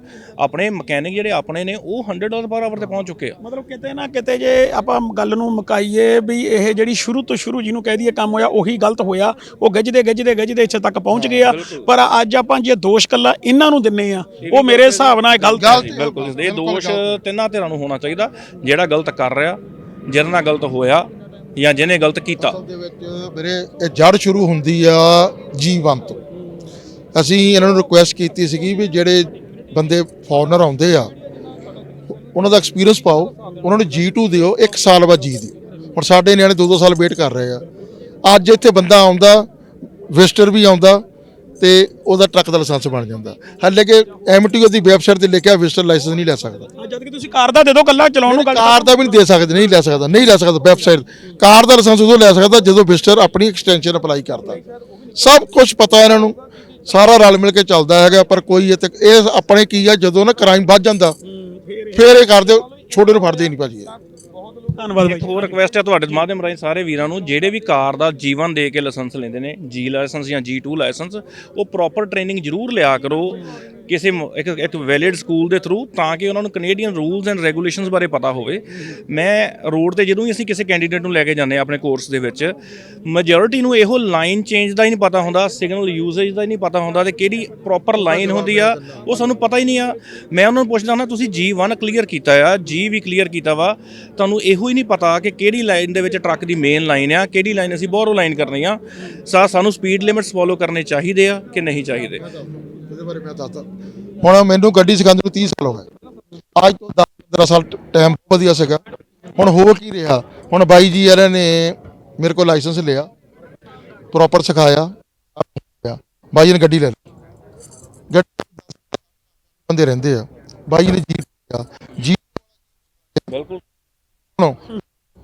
ਆਪਣੇ ਮਕੈਨਿਕ ਜਿਹੜੇ ਆਪਣੇ ਨੇ ਉਹ 100 ਡਾਲਰ ਪਰ ਆਵਰ ਤੇ ਪਹੁੰਚ ਚੁੱਕੇ ਆ। ਮਤਲਬ ਕਿਤੇ ਨਾ ਕਿਤੇ ਜੇ ਆਪਾਂ ਗੱਲ ਨੂੰ ਮੁਕਾਈਏ ਵੀ ਇਹ ਜਿਹੜੀ ਸ਼ੁਰੂ ਤੋਂ ਸ਼ੁਰੂ ਜਿਹਨੂੰ ਕਹਿ ਦਈਏ ਕੰਮ ਹੋਇਆ ਉਹੀ ਗਲਤ ਹੋਇਆ ਉਹ ਗਿੱਜਦੇ ਗਿੱਜਦੇ ਗਿੱਜਦੇ ਇੱਥੇ ਤੱਕ ਪਹੁੰਚ ਗਏ ਆ। ਪਰ ਅੱਜ ਆਪਾਂ ਜੇ ਦੋਸ਼ ਕੱਲਾ ਇਹਨਾਂ ਨੂੰ ਦਿੰਨੇ ਆ ਉਹ ਮੇਰੇ ਹਿਸਾਬ ਨਾਲ ਇਹ ਗਲਤ ਹੈ। ਬਿਲਕੁਲ। ਇਹ ਦੋਸ਼ ਤਿੰਨਾਂ ਧਿਰਾਂ ਨੂੰ ਹੋਣਾ ਚਾਹੀਦਾ ਜਿਹੜਾ ਗਲਤ ਕਰ ਰਿਹਾ ਜਿਹਦੇ ਨਾਲ ਗਲਤ ਹੋਇਆ ਜਾਂ ਜਿਹਨੇ ਗਲਤ ਕੀਤਾ। ਦੇ ਵਿੱਚ ਵੀਰੇ ਇਹ ਜੜ ਸ਼ੁਰੂ ਹੁੰਦੀ ਆ ਜੀਵਨ ਤੋਂ ਅਸੀਂ ਇਹਨਾਂ ਨੂੰ ਰਿਕੁਐਸਟ ਕੀਤੀ ਸੀਗੀ ਵੀ ਜਿਹੜੇ ਬੰਦੇ ਫੋਰਨਰ ਆਉਂਦੇ ਆ ਉਹਨਾਂ ਦਾ ਐਕਸਪੀਰੀਅੰਸ ਪਾਓ ਉਹਨਾਂ ਨੂੰ G2 ਦਿਓ 1 ਸਾਲ ਬਾਅਦ ਜੀ ਦਿਓ। ਹੁਣ ਸਾਡੇ ਨਿਆਣੇ 2-2 ਸਾਲ ਵੇਟ ਕਰ ਰਹੇ ਆ। ਅੱਜ ਇੱਥੇ ਬੰਦਾ ਆਉਂਦਾ ਵਿਜ਼ਟਰ ਵੀ ਆਉਂਦਾ ਤੇ ਉਹਦਾ ਟਰੱਕ ਦਾ ਲਾਇਸੈਂਸ ਬਣ ਜਾਂਦਾ। ਹਾਲੇ ਕਿ ਐਮਟੀਓ ਦੀ ਵੈਬਸਾਈਟ ਤੇ ਲਿਖਿਆ ਵਿਜ਼ਟਰ ਲਾਇਸੈਂਸ ਨਹੀਂ ਲੈ ਸਕਦਾ। ਜਦ ਕਿ ਤੁਸੀਂ ਕਾਰ ਦਾ ਦੇ ਦਿਓ ਕੱਲਾ ਚਲਾਉਣ ਨੂੰ ਕਾਰ ਦਾ ਵੀ ਨਹੀਂ ਦੇ ਸਕਦੇ ਨਹੀਂ ਲੈ ਸਕਦਾ ਨਹੀਂ ਲੈ ਸਕਦਾ ਵੈਬਸਾਈਟ। ਕਾਰ ਦਾ ਲਾਇਸੈਂਸ ਉਦੋਂ ਲੈ ਸਕਦਾ ਜਦੋਂ ਵਿਜ਼ਟਰ ਆਪਣੀ ਐਕਸਟੈਂਸ਼ਨ ਅਪਲਾਈ ਕਰਦਾ। ਸਭ ਕੁਝ ਪਤਾ ਇਹਨਾਂ ਨੂੰ ਸਾਰਾ ਰਲ ਮਿਲ ਕੇ ਚੱਲਦਾ ਹੈਗਾ ਪਰ ਕੋਈ ਇਹ ਤੇ ਇਹ ਆਪਣੇ ਕੀ ਆ ਜਦੋਂ ਨਾ ਕ੍ਰਾਈਮ ਵੱਧ ਜਾਂਦਾ ਫੇਰ ਇਹ ਕਰਦੇ ਛੋਟੇ ਨੂੰ ਫੜਦੇ ਨਹੀਂ ਭਾਜੀ। ਧੰਨਵਾਦ ਬਾਈ ਇੱਕ ਹੋਰ ਰਿਕੁਐਸਟ ਹੈ ਤੁਹਾਡੇ ਮਾਧਿਅਮ ਰਾਹੀਂ ਸਾਰੇ ਵੀਰਾਂ ਨੂੰ, ਜਿਹੜੇ ਵੀ ਕਾਰ ਦਾ ਜੀਵਨ ਦੇ ਕੇ ਲਾਇਸੈਂਸ ਲੈਂਦੇ ਨੇ ਜੀ ਲਾਇਸੈਂਸ ਜਾਂ ਜੀ2 ਲਾਇਸੈਂਸ ਉਹ ਪ੍ਰੋਪਰ ਟ੍ਰੇਨਿੰਗ ਜ਼ਰੂਰ ਲਿਆ ਕਰੋ। ਕਿਸੇ ਇੱਕ ਇੱਕ ਵੈਲਿਡ ਸਕੂਲ ਦੇ ਥਰੂ ਤਾਂ ਕਿ ਉਹਨਾਂ ਨੂੰ ਕੈਨੇਡੀਅਨ ਰੂਲਸ ਐਂਡ ਰੈਗੂਲੇਸ਼ਨਸ ਬਾਰੇ ਪਤਾ ਹੋਵੇ। ਮੈਂ ਰੋਡ ਤੇ ਜਦੋਂ ਵੀ ਅਸੀਂ ਕਿਸੇ ਕੈਂਡੀਡੇਟ ਨੂੰ ਲੈ ਕੇ ਜਾਂਦੇ ਆ ਆਪਣੇ ਕੋਰਸ ਦੇ ਵਿੱਚ ਮੈਜੋਰਿਟੀ ਨੂੰ ਇਹੋ ਲਾਈਨ ਚੇਂਜ ਦਾ ਹੀ ਨਹੀਂ ਪਤਾ ਹੁੰਦਾ ਸਿਗਨਲ ਯੂਸੇਜ ਦਾ ਹੀ ਨਹੀਂ ਪਤਾ ਹੁੰਦਾ ਤੇ ਕਿਹੜੀ ਪ੍ਰੋਪਰ ਲਾਈਨ ਹੁੰਦੀ ਆ ਉਹ ਸਾਨੂੰ ਪਤਾ ਹੀ ਨਹੀਂ ਆ। ਮੈਂ ਉਹਨਾਂ ਨੂੰ ਪੁੱਛਦਾ ਹੁੰਦਾ ਤੁਸੀਂ G1 ਕਲੀਅਰ ਕੀਤਾ ਆ G ਵੀ ਕਲੀਅਰ ਕੀਤਾ ਵਾ ਤੁਹਾਨੂੰ ਇਹੋ ਹੀ ਨਹੀਂ ਪਤਾ ਕਿ ਕਿਹੜੀ ਲਾਈਨ ਦੇ ਵਿੱਚ ਟਰੱਕ ਦੀ ਮੇਨ ਲਾਈਨ ਆ ਕਿਹੜੀ ਲਾਈਨ ਅਸੀਂ ਬੋਰੋ ਲਾਈਨ ਕਰਨੀ ਆ। ਸਾ ਸਾਨੂੰ ਸਪੀਡ ਲਿਮਿਟਸ ਫੋਲੋ ਕਰਨੇ ਚਾਹੀਦੇ ਆ ਕਿ ਨਹੀਂ ਚਾਹੀਦੇ? ਇਹਦੇ ਬਾਰੇ ਮੈਂ ਦੱਸਦਾ। ਹੁਣ ਮੈਨੂੰ ਗੱਡੀ ਸਿਖਾਉਂਦੇ ਨੂੰ 30 ਸਾਲ ਹੋ ਗਏ। ਅੱਜ ਤੋਂ 10 15 ਸਾਲ ਟਾਈਮ ਵਧੀਆ ਸੀਗਾ। ਹੁਣ ਹੋ ਕੀ ਰਿਹਾ? ਹੁਣ ਬਾਈ ਜੀ ਵਾਲਿਆਂ ਨੇ ਮੇਰੇ ਕੋਲ ਲਾਇਸੈਂਸ ਲਿਆ। ਪ੍ਰੋਪਰ ਸਿਖਾਇਆ। ਬਾਈ ਜੀ ਨੇ ਗੱਡੀ ਲੈ ਲਈ। ਬੰਦੇ ਰਹਿੰਦੇ ਆ। ਬਾਈ ਜੀ ਨੇ ਜੀ ਬਿਲਕੁਲ।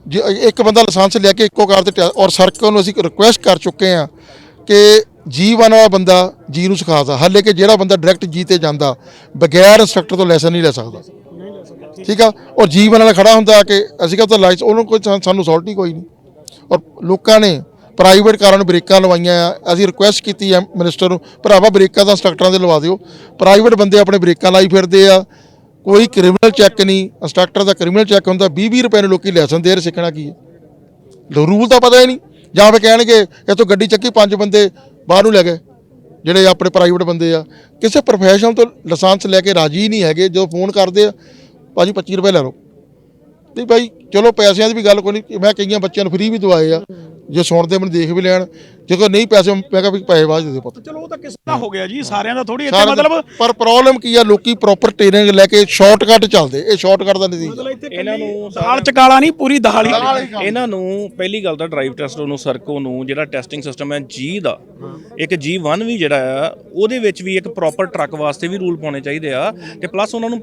ਜੇ ਇੱਕ ਬੰਦਾ ਲਾਇਸੈਂਸ ਲਿਆ ਕੇ ਇੱਕੋ ਕਾਰ ਤੇ ਔਰ ਸਰਕਲ ਨੂੰ ਅਸੀਂ ਰਿਕੁਐਸਟ ਕਰ ਚੁੱਕੇ ਆ ਕਿ ਜੀ ਜੀ1 ਵਾਲਾ ਬੰਦਾ ਜੀ ਨੂੰ ਸਿਖਾ ਸਿਖਾਦਾ ਹਾਲੇ ਕਿ ਜਿਹੜਾ ਬੰਦਾ ਡਾਇਰੈਕਟ ਜੀ ਤੇ ਜਾਂਦਾ, ਬਗੈਰ ਇੰਸਟ੍ਰਕਟਰ ਤੋਂ ਲੈਸਨ ਨਹੀਂ ਲੈ ਸਕਦਾ। ਠੀਕ ਆ? ਔਰ ਜੀ ਜੀ1 ਵਾਲਾ ਖੜਾ ਹੁੰਦਾ ਕਿ ਅਸੀਂ ਕਹਿੰਦਾ ਲਾਇਸੈਂਸ ਉਹਨੂੰ ਕੋਈ ਸਾਨੂੰ ਸਾਨੂੰ ਸੌਲਟੀ ਕੋਈ ਨਹੀਂ। ਔਰ ਲੋਕਾਂ ਨੇ ਪ੍ਰਾਈਵੇਟ ਕਾਰਾਂ ਨੂੰ ਬ੍ਰੇਕਾਂ ਲਵਾਈਆਂ ਆ। ਅਸੀਂ ਰਿਕੁਐਸਟ ਕੀਤੀ ਹੈ ਮਿਨਿਸਟਰ ਨੂੰ, ਭਰਾਵਾ ਬ੍ਰੇਕਾਂ ਤਾਂ ਇੰਸਟ੍ਰਕਟਰਾਂ ਦੇ ਲਵਾ ਦਿਓ। ਪ੍ਰਾਈਵੇਟ ਬੰਦੇ ਆਪਣੇ ਬ੍ਰੇਕਾਂ ਲਾਈ ਫਿਰਦੇ ਆ। ਕੋਈ ਕ੍ਰਿਮੀਨਲ ਚੈੱਕ ਨਹੀਂ। ਇੰਸਟ੍ਰਕਟਰ ਦਾ ਕ੍ਰਿਮੀਨਲ ਚੈੱਕ ਹੁੰਦਾ 20 20 ਰੁਪਏ ਨੂੰ ਲੋਕੀ ਲੈਸਨ ਦੇ ਰਹੇ, ਸਿੱਖਣਾ ਕੀ ਹੈ? ਰੂਲ ਤਾਂ ਪਤਾ ਹੀ ਨਹੀਂ। ਜਾਂ ਫਿਰ ਕਹਿਣਗੇ, ਇੱਥੋਂ ਗੱਡੀ ਚੱਕੀ ਪੰਜ ਬੰਦੇ ਬਾਹਰ ਨੂੰ ਲੈ ਗਏ, ਜਿਹੜੇ ਆਪਣੇ ਪ੍ਰਾਈਵੇਟ ਬੰਦੇ ਆ। ਕਿਸੇ ਪ੍ਰੋਫੈਸ਼ਨਲ ਤੋਂ ਲਾਇਸੈਂਸ ਲੈ ਕੇ ਰਾਜੀ ਨਹੀਂ ਹੈਗੇ ਜੋ ਫੋਨ ਕਰਦੇ ਆ, ਭਾਜੀ 25 ਰੁਪਏ ਲੈ ਲਓ। ਨਹੀਂ ਭਾਈ, ਚਲੋ ਪੈਸਿਆਂ ਦੀ ਵੀ ਗੱਲ ਕੋਈ ਨਹੀਂ, ਮੈਂ ਕਈਆਂ ਬੱਚਿਆਂ ਨੂੰ ਫ੍ਰੀ ਵੀ ਦਵਾਏ ਆ। ਜੇ ਸੁਣਦੇ ਮੈਨੂੰ ਦੇਖ ਵੀ ਲੈਣ ਜੇ ਕੋਈ ਨਹੀਂ ਪੈਸੇ ਮੈਂ ਕਿਹਾ ਵੀ ਪੈਸੇ ਬਾਅਦ ਦੇ ਦਿਓ ਪੁੱਤ। ਚਲੋ ਉਹ ਤਾਂ ਕਿਸੇ ਦਾ ਹੋ ਗਿਆ ਜੀ ਸਾਰਿਆਂ ਦਾ ਥੋੜੀ ਇੱਥੇ ਮਤਲਬ ਪਰ ਪ੍ਰੋਬਲਮ ਕੀ ਆ ਲੋਕੀ ਪ੍ਰੋਪਰ ਟ੍ਰੇਨਿੰਗ ਲੈ ਕੇ ਸ਼ਾਰਟਕਟ ਚੱਲਦੇ ਇਹ ਸ਼ਾਰਟਕਟ ਦਾ ਇੱਥੇ ਇਹਨਾਂ ਨੂੰ ਦਾਲ ਚਕਾਲਾ ਨਹੀਂ ਪੂਰੀ ਦਾਲ ਹੀ। ਇਹਨਾਂ ਨੂੰ ਪਹਿਲੀ ਗੱਲ ਤਾਂ ਡਰਾਈਵ ਟੈਸਟ ਨੂੰ ਸਰਕੋ ਨੂੰ ਜਿਹੜਾ ਟੈਸਟਿੰਗ ਸਿਸਟਮ ਹੈ ਜੀ ਦਾ ਇੱਕ G1 ਵੀ ਜਿਹੜਾ ਆ ਉਹਦੇ ਵਿੱਚ ਵੀ ਇੱਕ ਪ੍ਰੋਪਰ ਟਰੱਕ ਵਾਸਤੇ ਵੀ ਰੂਲ ਪਾਉਣੇ ਚਾਹੀਦੇ ਆ। ਤੇ ਪਲੱਸ ਉਹਨਾਂ ਨੂੰ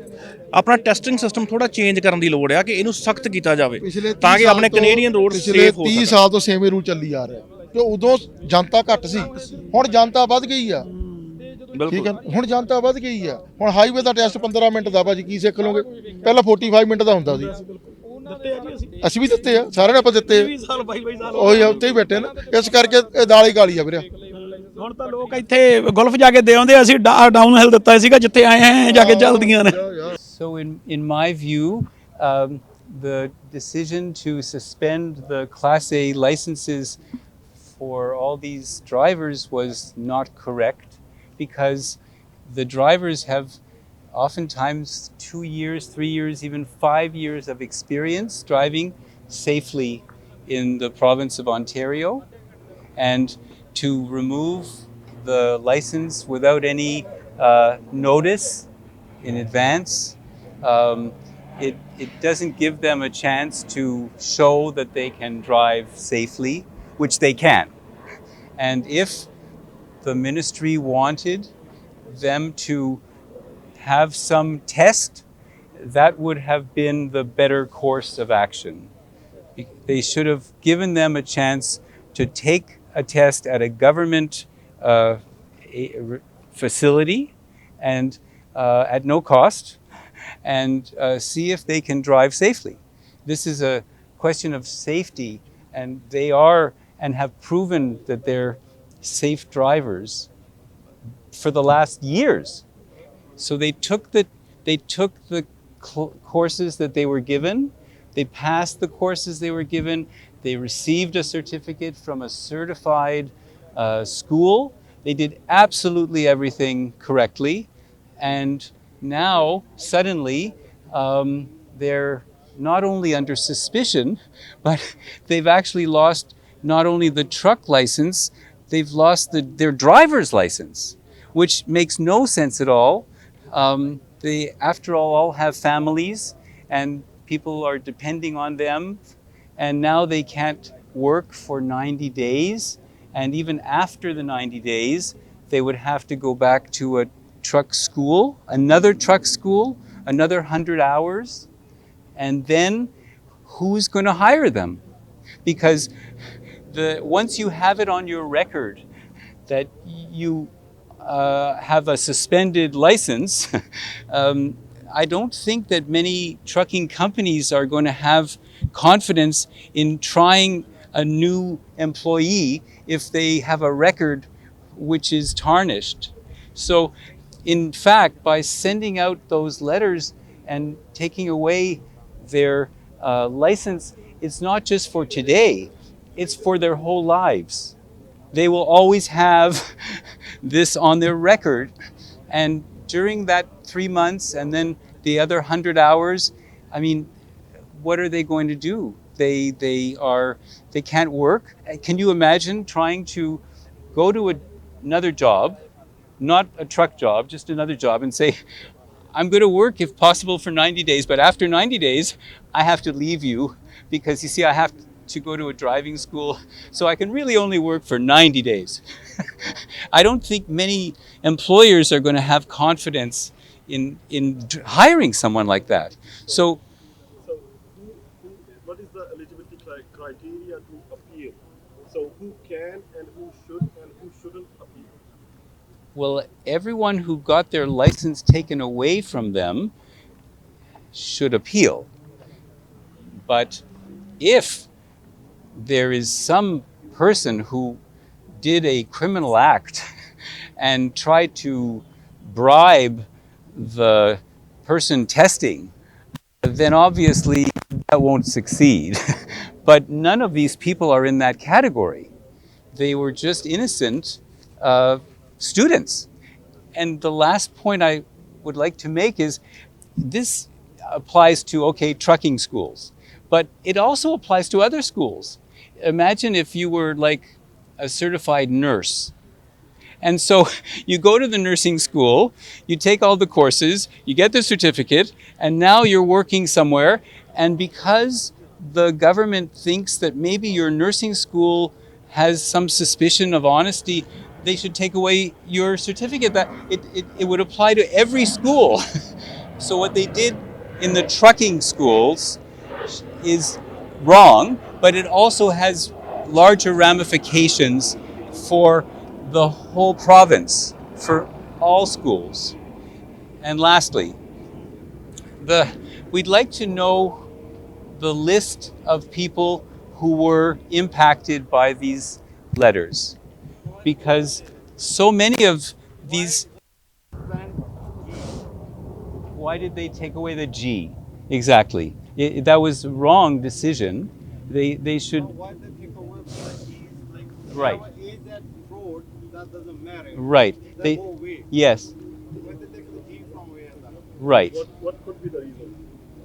ਆਪਣਾ ਟੈਸਟਿੰਗ ਸਿਸਟਮ ਥੋੜਾ ਚੇਂਜ ਕਰਨ ਦੀ ਲੋੜ ਆ ਕਿ ਇਹਨੂੰ ਸਖਤ ਕੀਤਾ ਜਾਵੇ ਤਾਂ 30 ਕਿ ਆਪਣੇ ਕੈਨੇਡੀਅਨ ਰੋਡ ਸੇਫ ਹੋ 30 ਸਕਣ। ਸਾਲ ਤੋਂ ਸੇਵੇਂ ਰੂਲ ਚੱਲੀ ਆ ਰਿਹਾ। ਕਿ ਉਦੋਂ ਜਨਤਾ ਘੱਟ ਸੀ। ਹੁਣ ਜਨਤਾ ਵੱਧ ਗਈ ਆ। ਠੀਕ ਹੈ ਹੁਣ ਜਨਤਾ ਵੱਧ ਗਈ ਆ। ਹੁਣ ਹਾਈਵੇ ਦਾ ਟੈਸਟ 15 ਮਿੰਟ ਦਾ ਭਾਜੀ ਕੀ ਸਿੱਖ ਲਓਗੇ? ਪਹਿਲਾਂ 45 ਮਿੰਟ ਦਾ ਹੁੰਦਾ ਸੀ। ਅਸੀਂ ਵੀ ਦਿੱਤੇ ਆ ਸਾਰਿਆਂ ਨੇ ਆਪਾਂ ਦਿੱਤੇ। ਆ। 20 ਸਾਲ ਬਾਈ ਬਾਈ ਸਾਲ ਉਹੀ ਉੱਤੇ ਹੀ ਬੈਠੇ ਨਾ। ਇਸ ਕਰਕੇ ਇਹ ਦਾਲ ਹੀ ਗਾਲੀ ਆ ਵੀਰੇ। ਹੁਣ ਤਾਂ ਲੋਕ ਇੱਥੇ ਗੋਲਫ ਜਾ ਕੇ ਦੇ ਆਉਂਦੇ ਅਸੀਂ ਡਾਊਨ ਹਿਲ ਦਿੱਤਾ ਸੀਗਾ ਜਿੱਥੇ ਆਏ ਆ ਜਾ ਕੇ ਚੱਲਦੀਆਂ ਨੇ। So, in, in my view, um, the decision to suspend the Class A licenses for all these drivers was not correct because the drivers have oftentimes two years, three years, even five years of experience driving safely in the province of Ontario. And to remove the license without any uh, notice in advance. Um, it, it doesn't give them a chance to show that they can drive safely, which they can. And if the ministry wanted them to have some test, that would have been the better course of action. They should have given them a chance to take a test at a government uh, facility and uh, at no cost and uh, see if they can drive safely. This is a question of safety, and they are and have proven that they're safe drivers for the last years. So they took the they took the courses that they were given. They passed the courses they were given. They received a certificate from a certified uh, school. They did absolutely everything correctly, and now suddenly um, they're not only under suspicion, but they've actually lost not only the truck license, they've lost the, their driver's license, which makes no sense at all. Um, they, after all, all have families and people are depending on them, and now they can't work for 90 days. And even after the 90 days, they would have to go back to a truck school, another truck school, another 100 hours. And then who's going to hire them? Because the, once you have it on your record that you uh, have a suspended license, um, I don't think that many trucking companies are going to have confidence in trying a new employee if they have a record which is tarnished. So, in fact, by sending out those letters and taking away their uh, license, it's not just for today, it's for their whole lives. They will always have this on their record. And during that three months and then the other 100 hours, I mean, what are they going to do? They, they are they can't work. Can you imagine trying to go to a, another job, not a truck job, just another job, and say, I'm going to work if possible for 90 days, but after 90 days, I have to leave you because you see, I have to go to a driving school, so I can really only work for 90 days. I don't think many employers are going to have confidence in, in hiring someone like that. So, So, who, what is the eligibility criteria to appeal? So, who can and? Well, everyone who got their license taken away from them should appeal. But if there is some person who did a criminal act and tried to bribe the person testing, then obviously that won't succeed. but none of these people are in that category. They were just innocent uh, students. And the last point I would like to make is this applies to, okay, trucking schools, but it also applies to other schools. Imagine if you were like a certified nurse. And so you go to the nursing school, you take all the courses, you get the certificate, and now you're working somewhere. And because the government thinks that maybe your nursing school has some suspicion of honesty, they should take away your certificate. That it, it, it would apply to every school. so what they did in the trucking schools is wrong, but it also has larger ramifications for the whole province, for all schools. And lastly, the, we'd like to know the list of people who were impacted by these letters because so many of these why did they take away the G? Exactly. It, that was a wrong decision. They, they should, Why they take away the keys? Like, Right. whatever that road, that doesn't matter. right. They They, go yes, When they take the G from where? right. What, what could be the reason?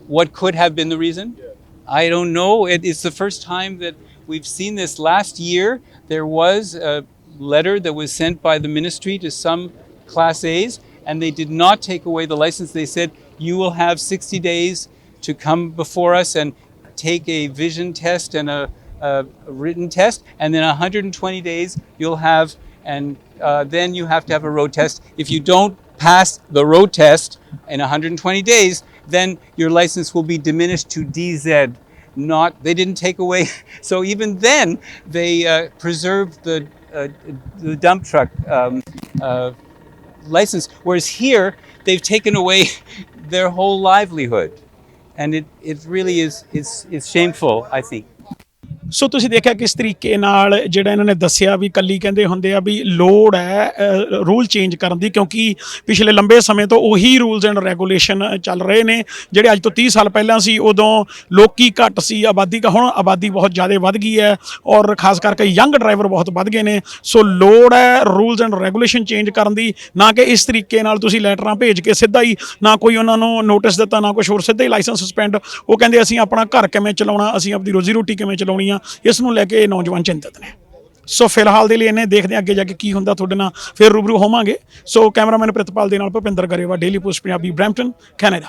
What could have been the reason? Yeah. I don't know. It, it's the first time that we've seen this. Last year, there was a letter that was sent by the ministry to some Class A's, and they did not take away the license. They said, you will have 60 days to come before us and take a vision test and a, a written test, and then 120 days you'll have, and uh, then you have to have a road test. If you don't pass the road test in 120 days, then your license will be diminished to DZ. Not they didn't take away. So even then, they uh, preserved the the dump truck um, uh, license. Whereas here, they've taken away their whole livelihood, and it, it really is it's, it's shameful. I think. So ਤੁਸੀਂ ਦੇਖਿਆ ਕਿਸ ਤਰੀਕੇ ਨਾਲ ਜਿਹੜਾ ਇਹਨਾਂ ਨੇ ਦੱਸਿਆ ਵੀ ਕੱਲੀ ਕਹਿੰਦੇ ਹੁੰਦੇ ਆ ਵੀ ਲੋੜ ਹੈ ਰੂਲ ਚੇਂਜ ਕਰਨ ਦੀ, ਕਿਉਂਕਿ ਪਿਛਲੇ ਲੰਬੇ ਸਮੇਂ ਤੋਂ ਉਹੀ ਰੂਲਸ ਐਂਡ ਰੈਗੂਲੇਸ਼ਨ ਚੱਲ ਰਹੇ ਨੇ, ਜਿਹੜੇ ਅੱਜ ਤੋਂ 30 ਸਾਲ ਪਹਿਲਾਂ ਸੀ, ਉਦੋਂ ਲੋਕੀ ਘੱਟ ਸੀ, ਆਬਾਦੀ ਕਾ ਹੁਣ ਆਬਾਦੀ ਬਹੁਤ ਜ਼ਿਆਦਾ ਵੱਧ ਗਈ ਹੈ ਔਰ ਖਾਸ ਕਰਕੇ ਯੰਗ ਡਰਾਈਵਰ ਬਹੁਤ ਵੱਧ ਗਏ ਨੇ, ਸੋ ਲੋੜ ਹੈ ਰੂਲਸ ਐਂਡ ਰੈਗੂਲੇਸ਼ਨ ਚੇਂਜ ਕਰਨ ਦੀ, ਨਾ ਕਿ ਇਸ ਤਰੀਕੇ ਨਾਲ ਤੁਸੀਂ ਲੈਟਰਾਂ ਭੇਜ ਕੇ ਸਿੱਧਾ ਹੀ, ਨਾ ਕੋਈ ਉਹਨਾਂ ਨੂੰ ਨੋਟਿਸ ਦਿੱਤਾ, ਨਾ ਕੁਝ ਹੋਰ ਸਿੱਧਾ ਹੀ ਲਾਇਸੈਂਸ ਸਸਪੈਂਡ, ਉਹ ਕਹਿੰਦੇ ਅਸੀਂ ਆਪਣਾ ਘਰ ਕਿਵੇਂ ਚਲਾਉਣਾ, ਅਸੀਂ ਆਪਣੀ ਰੋਜ਼ੀ ਰੋਟੀ ਕਿਵੇਂ ਚਲਾਉਣੀ ਆ ਇਸ ਨੂੰ ਲੈ ਕੇ ਇਹ ਨੌਜਵਾਨ ਚਿੰਤਤ ਨੇ। ਸੋ ਫਿਲਹਾਲ ਦੇ ਲਈ ਇਹਨੇ ਦੇਖਦੇ ਹਾਂ ਅੱਗੇ ਜਾ ਕੇ ਕੀ ਹੁੰਦਾ ਤੁਹਾਡੇ ਨਾਲ, ਫਿਰ ਰੂਬਰੂ ਹੋਵਾਂਗੇ। ਸੋ ਕੈਮਰਾਮੈਨ ਪ੍ਰਿਤਪਾਲ ਦੇ ਨਾਲ Bhupinder Grewal daily post Punjabi Brampton Canada